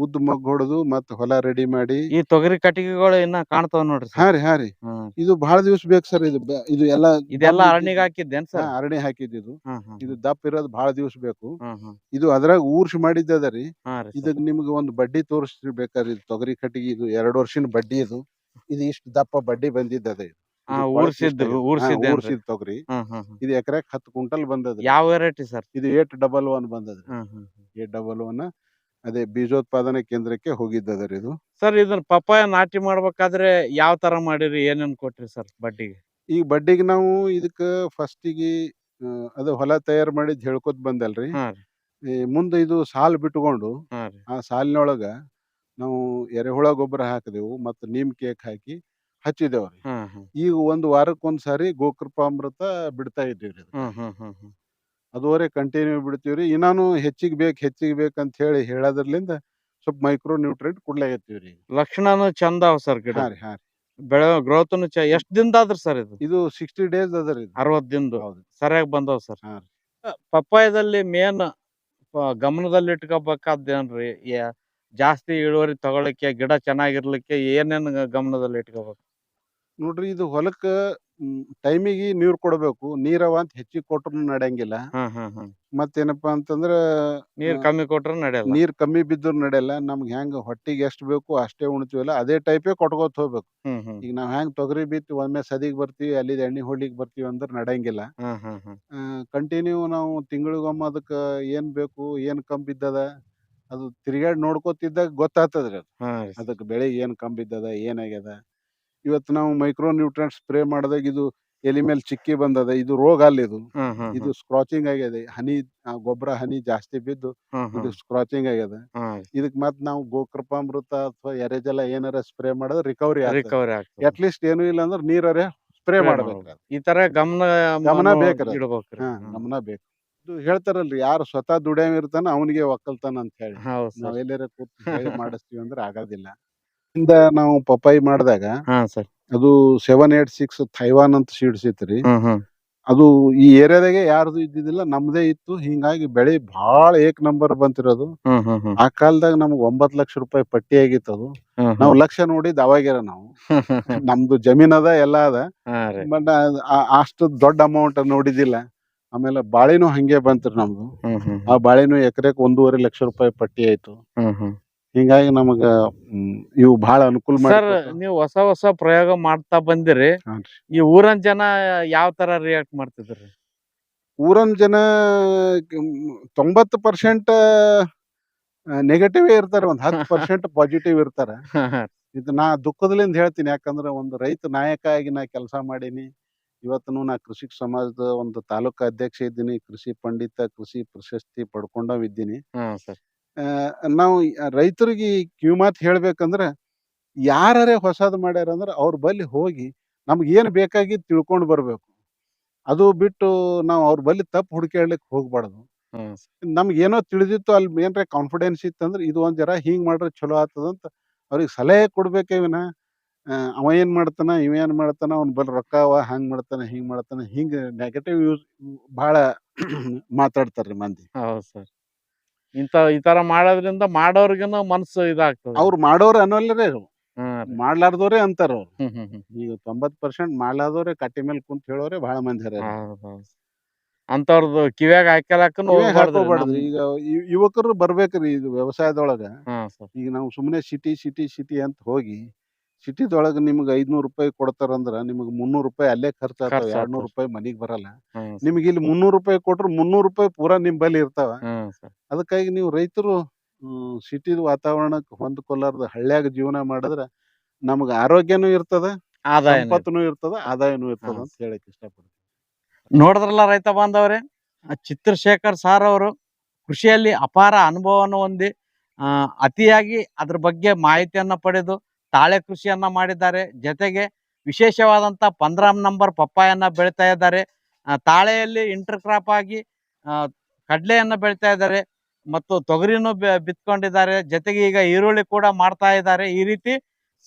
ಉದ್ದು ಮಗ್ ಹೊಡೆದು ಮತ್ತ್ ಹೊಲ ರೆಡಿ ಮಾಡಿ ಈ ತೊಗರಿ ಕಟ್ಟಿಗೆಗಳು ಇನ್ನ ಕಾಣ್ತಾವ ನೋಡ್ರಿ ಹಾ ರೀ ಹಾ ರೀ. ಇದು ಬಹಳ ದಿವಸ ಬೇಕು ಸರ್ ಇದು ಬೆ- ಇದು ಎಲ್ಲ ಇದೆಲ್ಲ ಅರಣಿಗೆ ಹಾಕಿದ್ದೇನ್ ಸರ್? ಅರಣಿ ಹಾಕಿದ್ದು ಹ್ಮ್ ಇದು ದಪ್ಪ ಇರೋದು ಬಹಳ ದಿವಸ ಬೇಕು. ಇದು ಅದ್ರಾಗ ಊರ್ಸ್ ಮಾಡಿದ್ದ ರೀ. ಹಾ ರೀ sir. ಇದಕ್ ನಿಮ್ಗೆ ಒಂದು ಬಡ್ಡಿ ತೋರಿಸ್ರಿ ಬೇಕಾದ್ರೆ ಇದು ತೊಗರಿ ಕಟ್ಟಿಗೆ ಇದು ಎರಡು ವರ್ಷದ ಬಡ್ಡಿ ಇದು. ಇದು ಇಷ್ಟು ದಪ್ಪ ಬಡ್ಡಿ ಬಂದಿದ್ದದ ಇದು. ಊರ್ಸಿದ್ ತೊಗರಿ. ಇದು ಎಕರೆಕ್ ಹತ್ತು ಕ್ವಿಂಟಲ್ ಬಂದದ ಯಾವ ವೆರೈಟಿ ಸರ್ ಇದು ಏಟ್ ಡಬಲ್ ಒನ್ ಬಂದದ್ರಿ. ಹ್ಮ್ ಏಟ್ ಡಬಲ್ ಒನ್ ಅದೇ ಬೀಜೋತ್ಪಾದನೆ ಕೇಂದ್ರಕ್ಕೆ ಹೋಗಿದ್ದದ್ರಿ ಇದು. ಸರ್ ಇದನ್ನ ಪಪ್ಪಾಯ ನಾಟಿ ಮಾಡ್ಬೇಕಾದ್ರೆ ಯಾವ ತರ ಮಾಡಿರಿ ಏನೇನ್ ಕೊಟ್ರಿ ಸರ್ ಬಡ್ಡಿಗೆ? ಈ ಬಡ್ಡಿಗೆ ನಾವು ಇದಕ್ಕ ಫಸ್ಟಿಗೆ ಅದು ಹೊಲ ತಯಾರು ಮಾಡಿದ್ ಹೇಳ್ಕೊತ ಬಂದಲ್ರಿ. ಮುಂದೆ ಇದು ಸಾಲ್ ಬಿಟ್ಕೊಂಡು ಆ ಸಾಲಿನೊಳಗ ನಾವು ಎರೆಹುಳ ಗೊಬ್ಬರ ಹಾಕಿದೆವು ಮತ್ತು ನೀಮ್ ಕೇಕ್ ಹಾಕಿ ಹಚ್ಚಿದೇವ್ರಿ. ಹ್ಮ್ ಹ್ಮ್. ಈಗ ಒಂದ್ ವಾರಕ್ಕೊಂದ್ ಸಾರಿ ಗೋಕೃಪಾಮೃತ ಬಿಡ್ತಾ ಇದ್ದೀವ್ರಿ. ಹ್ಮ್ ಹ್ಮ್ ಹ್ಮ್ ಹ್ಮ್. ಅದುವರೆ ಕಂಟಿನ್ಯೂ ಬಿಡ್ತೀವ್ರಿ. ಇನ್ನಾನು ಹೆಚ್ಚಿಗೆ ಬೇಕು ಹೆಚ್ಚಿಗೆ ಬೇಕಂತ ಹೇಳಿ ಹೇಳೋದ್ರಲಿಂದ ಸ್ವಲ್ಪ ಮೈಕ್ರೋ ನ್ಯೂಟ್ರಿಯೆಂಟ್ ಕೊಡ್ಲಾಗತ್ತೀವ್ರಿ ಲಕ್ಷಣನು ಚಂದ ಅವ ಸರ್ ಗಿಡ. ಹಾ ರೀ ಹಾ ರೀ ಬೆಳೆ ಗ್ರೋತ್ನು ಚ ಎಷ್ಟ್ ಆದ್ರ ಸರ್ ಇದು? ಇದು ಸಿಕ್ಸ್ಟಿ ಡೇಸ್ ಅದ್ರಿ ಇದು. ಅರವತ್ ದಿನದು. ಹೌದು. ಸರಿಯಾಗಿ ಬಂದವ್ ಸರ್. ಹಾ ರೀ. ಪಪ್ಪಾಯದಲ್ಲಿ ಮೇನ್ ಗಮನದಲ್ಲಿ ಇಟ್ಕೋಬೇಕಾದ್ದೇನ್ರಿ ಯಾ- ಜಾಸ್ತಿ ಇಳುವರಿ ತಗೊಳಕ್ಕೆ ಗಿಡ ಚೆನ್ನಾಗಿರ್ಲಿಕ್ಕೆ ಏನೇನ್ ಗಮನದಲ್ಲಿ ಇಟ್ಕೋಬೇಕು? ನೋಡ್ರಿ ಇದು ಹೊಲಕ್ಕ ಟೈಮಿಗೆ ನೀರ್ ಕೊಡಬೇಕು. ನೀರವ ಅಂತ ಹೆಚ್ಚಿಗೆ ಕೊಟ್ರು ನಡೆಯಂಗಿಲ್ಲ. ಹ್ಮ್ ಹ್ಮ್ ಹ್ಮ್. ಮತ್ತೇನಪ್ಪಾ ಅಂತಂದ್ರ ನೀರ್ ಕಮ್ಮಿ ಕೊಟ್ರು ನಡೆಯಲ್ಲ. ನೀರ್ ಕಮ್ಮಿ ಬಿದ್ರು ನಡೆಯಲ್ಲ. ನಮ್ಗೆ ಹೆಂಗ್ ಹೊಟ್ಟಿಗೆ ಎಷ್ಟ್ ಬೇಕು ಅಷ್ಟೇ ಉಣ್ತೀವಲ್ಲ. ಅದೇ ಟೈಪೇ ಕೊಟ್ಕೋತ ಹೋಗ್ಬೇಕು. ಹ್ಮ್ ಹ್ಮ್. ಈಗ ನಾವ್ ಹೆಂಗ್ ತೊಗರಿ ಬಿತ್ತಿ ಒಮ್ಮೆ ಸದಿಗ್ ಬರ್ತೀವಿ ಅಲ್ಲಿ ಎಣ್ಣೆ ಹೊಡ್ಲಿಕ್ ಬರ್ತೀವಿ ಅಂದ್ರೆ ನಡೆಯಂಗಿಲ್ಲ. ಹ್ಮ್ ಹ್ಮ್ ಹ್ಮ್. ಕಂಟಿನ್ಯೂ ನಾವು ತಿಂಗಳಿಗೊಮ್ಮ ಅದಕ್ಕ ಏನ್ ಬೇಕು ಏನ್ ಕಮ್ಮಿ ಬಿದ್ದದ ಅದು ತಿರ್ಗ್ಯಾಡ್ ನೋಡ್ಕೋತಿದ್ದಾಗ ಗೊತ್ತಾಗ್ತದ್ರಿ ಅದು. ಹಾ ರೀ. ಅದಕ್ಕೆ ಬೆಳೆ ಏನ್ ಕಮ್ಮಿ ಬಿದ್ದದ ಏನಾಗ್ಯದ. ಇವತ್ತು ನಾವು ಮೈಕ್ರೋ ನ್ಯೂಟ್ರಿಯೆಂಟ್ ಸ್ಪ್ರೇ ಮಾಡಿದಾಗ ಇದು ಎಲೆ ಮೇಲೆ ಚಿಕ್ಕಿ ಬಂದದ ಇದು ರೋಗ ಅಲ್ಲ ಇದು ಇದು ಸ್ಕ್ರಾಚಿಂಗ್ ಆಗ್ಯದ ಹನಿ ಗೊಬ್ಬರ ಹನಿ ಜಾಸ್ತಿ ಬಿದ್ದು ಇದು ಸ್ಕ್ರಾಚಿಂಗ್ ಆಗ್ಯದ ಇದಕ್ ಮತ್ ನಾವು ಗೋಕೃಪಾಮೃತ ಅಥವಾ ಎರೆಜಲ ಏನಾರ ಸ್ಪ್ರೇ ಮಾಡಿದ್ರೆ ರಿಕವರಿ ರಿಕವರಿ ಅಟ್ ಲೀಸ್ಟ್ ಏನು ಇಲ್ಲ ಅಂದ್ರೆ ನೀರರೆ ಸ್ಪ್ರೇ ಮಾಡಬೇಕು. ಈ ತರ ಗಮನ ಗಮನ ಬೇಕು. ಗಮನ ಬೇಕು. ಇದು ಹೇಳ್ತಾರಲ್ರಿ ಯಾರು ಸ್ವತಃ ದುಡಿಯಂ ಇರ್ತಾನ ಅವನಿಗೆ ಒಕ್ಕಲ್ತಾನ ಅಂತ ಹೇಳಿ ನಾವ್ ಎಲ್ಲಾರ ಕೂತ್ ಮಾಡಿಸ್ತೀವಿ ಅಂದ್ರೆ ಆಗೋದಿಲ್ಲ. ಇಂದ ನಾವು ಪಪ್ಪಾಯಿ ಮಾಡಿದಾಗ ಹಾ ಸರ್. ಅದು ಸೆವೆನ್ ಏಟ್ ಸಿಕ್ಸ್ ಥೈವಾನ್ ಅಂತ ಸೀಡ್ಸ್ ಇತ್ರಿ ಹ್ಮ್ ಹ್ಮ್. ಅದು ಈ ಏರಿಯಾದಾಗೆ ಯಾರ್ದು ಇದ್ದಿದ್ದಿಲ್ಲ ನಮ್ದೇ ಇತ್ತು. ಹಿಂಗಾಗಿ ಬೆಳೆ ಬಹಳ ಏಕ್ ನಂಬರ್ ಬಂತಿರೋದು. ಹ್ಮ್ ಹ್ಮ್ ಹ್ಮ್. ಆ ಕಾಲದಾಗ ನಮ್ಗೆ ಒಂಬತ್ ಲಕ್ಷ ರೂಪಾಯಿ ಪಟ್ಟಿ ಆಗಿತ್ತು ಅದು. ಹ್ಮ್ ನಾವು ಲಕ್ಷ ನೋಡಿದ್ ಅವಾಗ್ಯಾರ ನಾವು. *laughs* ನಮ್ದು ಜಮೀನ್ ಅದ ಎಲ್ಲ ಅದ. ಹಾ ರೀ. ಬಟ್ ಅಷ್ಟು ದೊಡ್ಡ ಅಮೌಂಟ್ ನೋಡಿದಿಲ್ಲ ಆಮೇಲೆ ಬಾಳೆನೂ ಹಂಗೆ ಬಂತ್ರಿ ನಮ್ದು. ಹ್ಮ್ ಹ್ಮ್. ಆ ಬಾಳೆನೂ ಎಕರೆಕ್ ಒಂದೂವರೆ ಲಕ್ಷ ರೂಪಾಯಿ ಪಟ್ಟಿ ಆಯ್ತು. ಹ್ಮ್ ಹ್ಮ್. ಹಿಂಗಾಗಿ ನಮಗ ಇವು ಬಹಳ ಅನುಕೂಲ ಸರ್ ಮಾಡಿ ನೀವು ಹೊಸ ಹೊಸ ಪ್ರಯೋಗ ಮಾಡ್ತಾ ಬಂದಿರಿ. ಈ ಊರನ್ ಜನ ಯಾವ ತರ ರಿಯಾಕ್ಟ್ ಮಾಡ್ತಿದ್ರಿ? ಊರನ್ ಜನ ತೊಂಬತ್ತು ಪರ್ಸೆಂಟ್ ನೆಗೆಟಿವ್ ಇರ್ತಾರೆ ಒಂದ್ ಹತ್ತು ಪರ್ಸೆಂಟ್ ಪಾಸಿಟಿವ್ ಇರ್ತಾರ. ಇದು ನಾ ದುಃಖದಲ್ಲಿಂದ ಹೇಳ್ತೀನಿ ಯಾಕಂದ್ರೆ ಒಂದು ರೈತ ನಾಯಕ ಆಗಿ ನಾ ಕೆಲಸ ಮಾಡೀನಿ. ಇವತ್ತು ನಾ ಕೃಷಿ ಸಮಾಜದ ಒಂದು ತಾಲೂಕು ಅಧ್ಯಕ್ಷ ಇದ್ದೀನಿ. ಕೃಷಿ ಪಂಡಿತ ಕೃಷಿ ಪ್ರಶಸ್ತಿ ಪಡ್ಕೊಂಡವ್ ಇದ್ದೀನಿ. ಸರ್. ನಾವು ರೈತರಿಗೆ ಕಿವಿ ಮಾತು ಹೇಳ್ಬೇಕಂದ್ರೆ ಯಾರೇ ಹೊಸದು ಮಾಡ್ಯಾರ ಅಂದ್ರೆ ಅವ್ರ ಬಳಿ ಹೋಗಿ ನಮ್ಗೆ ಏನು ಬೇಕಾಗಿ ತಿಳ್ಕೊಂಡು ಬರಬೇಕು. ಅದು ಬಿಟ್ಟು ನಾವು ಅವ್ರ ಬಳಿ ತಪ್ಪು ಹುಡುಕಾಡ್ಲಿಕ್ಕೆ ಹೋಗ್ಬಾರ್ದು. ನಮ್ಗೆ ಏನೋ ತಿಳಿದಿತ್ತು ಅಲ್ಲಿ ಏನ್ರ ಕಾನ್ಫಿಡೆನ್ಸ್ ಇತ್ತಂದ್ರೆ ಇದು ಒಂದು ಜರ ಹಿಂಗೆ ಮಾಡ್ರೆ ಚಲೋ ಆಗ್ತದಂತ ಅವ್ರಿಗೆ ಸಲಹೆ ಕೊಡ್ಬೇಕು ಇವನ ಅವ ಏನು ಮಾಡ್ತಾನ ಇವ ಏನು ಮಾಡ್ತಾನ ಅವ್ನ ಬಲ್ ರೊಕ್ಕ ಅವ ಹಂಗೆ ಮಾಡ್ತಾನ ಹಿಂಗೆ ಮಾಡ್ತಾನ ಹಿಂಗೆ ನೆಗೆಟಿವ್ ಯೂಸ್ ಬಹಳ ಮಾತಾಡ್ತಾರ್ರಿ ಮಂದಿ. ಹೌದು ಸರ್. ಇಂತ ಈ ತರ ಮಾಡೋದ್ರಿಂದ ಮಾಡೋರ್ಗೂನು ಮನ್ಸು ಇದಾಗ್ತದೆ. ಅವ್ರು ಮಾಡೋರ್ ಅನ್ನೋಲ್ಲರೇ. ಮಾಡ್ಲಾರ್ದವ್ರೆ ಅಂತಾರ ಅವ್ರು. ಈಗ ತೊಂಬತ್ ಪರ್ಸೆಂಟ್ ಮಾಡ್ಲಾರ್ದವ್ರೆ ಕಟ್ಟಿ ಮೇಲೆ ಕುಂತ ಹೇಳೋರೆ ಬಹಳ ಮಂದಿ. ಅಂತವ್ರದ್ದು ಕಿವ್ಯಾಗ ಹಾಕೋಬಾರ್ದು ಈಗ ಯುವಕರು ಬರ್ಬೇಕ್ರಿ ಇದು ವ್ಯವಸಾಯದೊಳಗ. ಈಗ ನಾವು ಸುಮ್ಮನೆ ಸಿಟಿ ಸಿಟಿ ಸಿಟಿ ಅಂತ ಹೋಗಿ ಸಿಟಿದೊಳಗ ನಿಮ್ಗೆ ಐದ್ನೂರು ರೂಪಾಯಿ ಕೊಡ್ತಾರಂದ್ರ ನಿಮ್ಗೆ ಮುನ್ನೂರು ರೂಪಾಯಿ ಅಲ್ಲೇ ಖರ್ಚು ಆಗ್ತಾವ ರೂಪಾಯಿ ಮನಿಗ್ ಬರಲ್ಲ. ಹ್ಮ್. ನಿಮ್ಗೆ ಇಲ್ಲಿ ಮುನ್ನೂರು ರೂಪಾಯಿ ಕೊಟ್ರು ಮುನ್ನೂರು ರೂಪಾಯಿ ಪೂರಾ ನಿಮ್ ಬಳಿ ಇರ್ತಾವ. ಹ್ಮ್ ಅದಕ್ಕಾಗಿ ನೀವು ರೈತರು ಸಿಟಿದ ವಾತಾವರಣಕ್ಕೆ ಹೊಂದ್ಕೊಲಾರ್ದ ಹಳ್ಳ್ಯಾಗ ಜೀವನ ಮಾಡಿದ್ರ ನಮ್ಗೆ ಆರೋಗ್ಯನೂ ಇರ್ತದ ಆದಾಯ ಸಂಪತ್ತನು ಇರ್ತದ ಆದಾಯನೂ ಇರ್ತದ. ಅಂತ ಹೇಳಕ್ ಇಷ್ಟಪಡ್ತೀನಿ. ನೋಡಿದ್ರಲ್ಲ ರೈತ ಬಾಂಧವರೇ ಆ ಚಿತ್ರಶೇಖರ್ ಸಾರ್ ಅವರು ಕೃಷಿಯಲ್ಲಿ ಅಪಾರ ಅನುಭವವನ್ನು ಹೊಂದಿ ಆ, ಅತಿಯಾಗಿ ಅದ್ರ ಬಗ್ಗೆ ಮಾಹಿತಿಯನ್ನ ಪಡೆದು ತಾಳೆ ಕೃಷಿಯನ್ನ ಮಾಡಿದ್ದಾರೆ. ಜೊತೆಗೆ ವಿಶೇಷವಾದಂತ ಪಂದ್ರಾಮ್ ನಂಬರ್ ಪಪ್ಪಾಯನ್ನ ಬೆಳಿತಾ ಇದ್ದಾರೆ. ತಾಳೆಯಲ್ಲಿ ಇಂಟರ್ ಕ್ರಾಪ್ ಆಗಿ ಕಡಲೆಯನ್ನು ಬೆಳಿತಾ ಇದ್ದಾರೆ. ಮತ್ತು ತೊಗರಿನೂ ಬಿತ್ಕೊಂಡಿದ್ದಾರೆ. ಜೊತೆಗೆ ಈಗ ಈರುಳ್ಳಿ ಕೂಡ ಮಾಡ್ತಾ ಇದ್ದಾರೆ. ಈ ರೀತಿ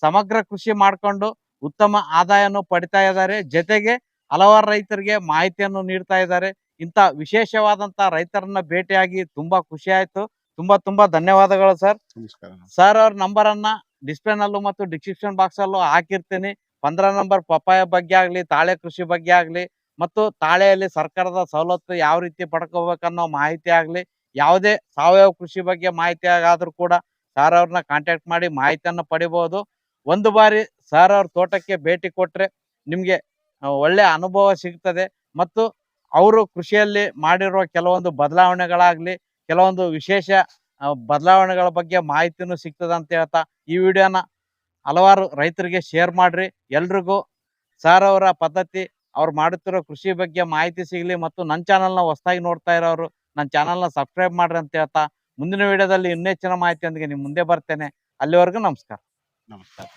ಸಮಗ್ರ ಕೃಷಿ ಮಾಡ್ಕೊಂಡು ಉತ್ತಮ ಆದಾಯನು ಪಡಿತಾ ಇದ್ದಾರೆ. ಜೊತೆಗೆ ಹಲವಾರು ರೈತರಿಗೆ ಮಾಹಿತಿಯನ್ನು ನೀಡ್ತಾ ಇದ್ದಾರೆ. ಇಂಥ ವಿಶೇಷವಾದಂತ ರೈತರನ್ನ ಭೇಟಿಯಾಗಿ ತುಂಬಾ ಖುಷಿ ಆಯ್ತು. ತುಂಬಾ ತುಂಬಾ ಧನ್ಯವಾದಗಳು ಸರ್. ನಮಸ್ಕಾರ. ಸರ್ ಅವ್ರ ನಂಬರ್ ಅನ್ನ ಡಿಸ್ಪ್ಲೇ ನಲ್ಲೂ ಮತ್ತು ಡಿಸ್ಕ್ರಿಪ್ಷನ್ ಬಾಕ್ಸ್ ಅಲ್ಲೂ ಹಾಕಿರ್ತೀನಿ. ಪಂದ್ರ ನಂಬರ್ ಪಪ್ಪಾಯ ಬಗ್ಗೆ ಆಗ್ಲಿ, ತಾಳೆ ಕೃಷಿ ಬಗ್ಗೆ ಆಗ್ಲಿ, ಮತ್ತು ತಾಳೆಯಲ್ಲಿ ಸರ್ಕಾರದ ಸವಲತ್ತು ಯಾವ ರೀತಿ ಪಡ್ಕೋಬೇಕನ್ನೋ ಮಾಹಿತಿ ಆಗ್ಲಿ, ಯಾವುದೇ ಸಾವಯವ ಕೃಷಿ ಬಗ್ಗೆ ಮಾಹಿತಿ ಆದ್ರೂ ಕೂಡ ಸರ್ ಅವ್ರನ್ನ ಕಾಂಟ್ಯಾಕ್ಟ್ ಮಾಡಿ ಮಾಹಿತಿಯನ್ನು ಪಡಿಬಹುದು ಒಂದು ಬಾರಿ ಸರ್ ಅವ್ರ ತೋಟಕ್ಕೆ ಭೇಟಿ ಕೊಟ್ರೆ ನಿಮ್ಗೆ ಒಳ್ಳೆ ಅನುಭವ ಸಿಗ್ತದೆ. ಮತ್ತು ಅವರು ಕೃಷಿಯಲ್ಲಿ ಮಾಡಿರುವ ಕೆಲವೊಂದು ಬದಲಾವಣೆಗಳಾಗ್ಲಿ, ಕೆಲವೊಂದು ವಿಶೇಷ ಬದಲಾವಣೆಗಳ ಬಗ್ಗೆ ಮಾಹಿತಿನೂ ಸಿಗ್ತದ ಅಂತ ಹೇಳ್ತಾ ಈ ವಿಡಿಯೋನ ಹಲವಾರು ರೈತರಿಗೆ ಶೇರ್ ಮಾಡ್ರಿ. ಎಲ್ರಿಗೂ ಸರ್ ಅವರ ಪದ್ಧತಿ, ಅವ್ರು ಮಾಡುತ್ತಿರೋ ಕೃಷಿ ಬಗ್ಗೆ ಮಾಹಿತಿ ಸಿಗಲಿ ಮತ್ತು ನನ್ನ ಚಾನಲ್ನ ಹೊಸದಾಗಿ ನೋಡ್ತಾ ಇರೋರು ನನ್ನ ಚಾನಲ್ನ ಸಬ್ಸ್ಕ್ರೈಬ್ ಮಾಡ್ರಿ ಅಂತ ಹೇಳ್ತಾ ಮುಂದಿನ ವಿಡಿಯೋದಲ್ಲಿ ಇನ್ನೂ ಹೆಚ್ಚಿನ ಮಾಹಿತಿಯೊಂದಿಗೆ ನಿಮ್ಮ ಮುಂದೆ ಬರ್ತೇನೆ. ಅಲ್ಲಿವರೆಗೂ ನಮಸ್ಕಾರ. ನಮಸ್ಕಾರ.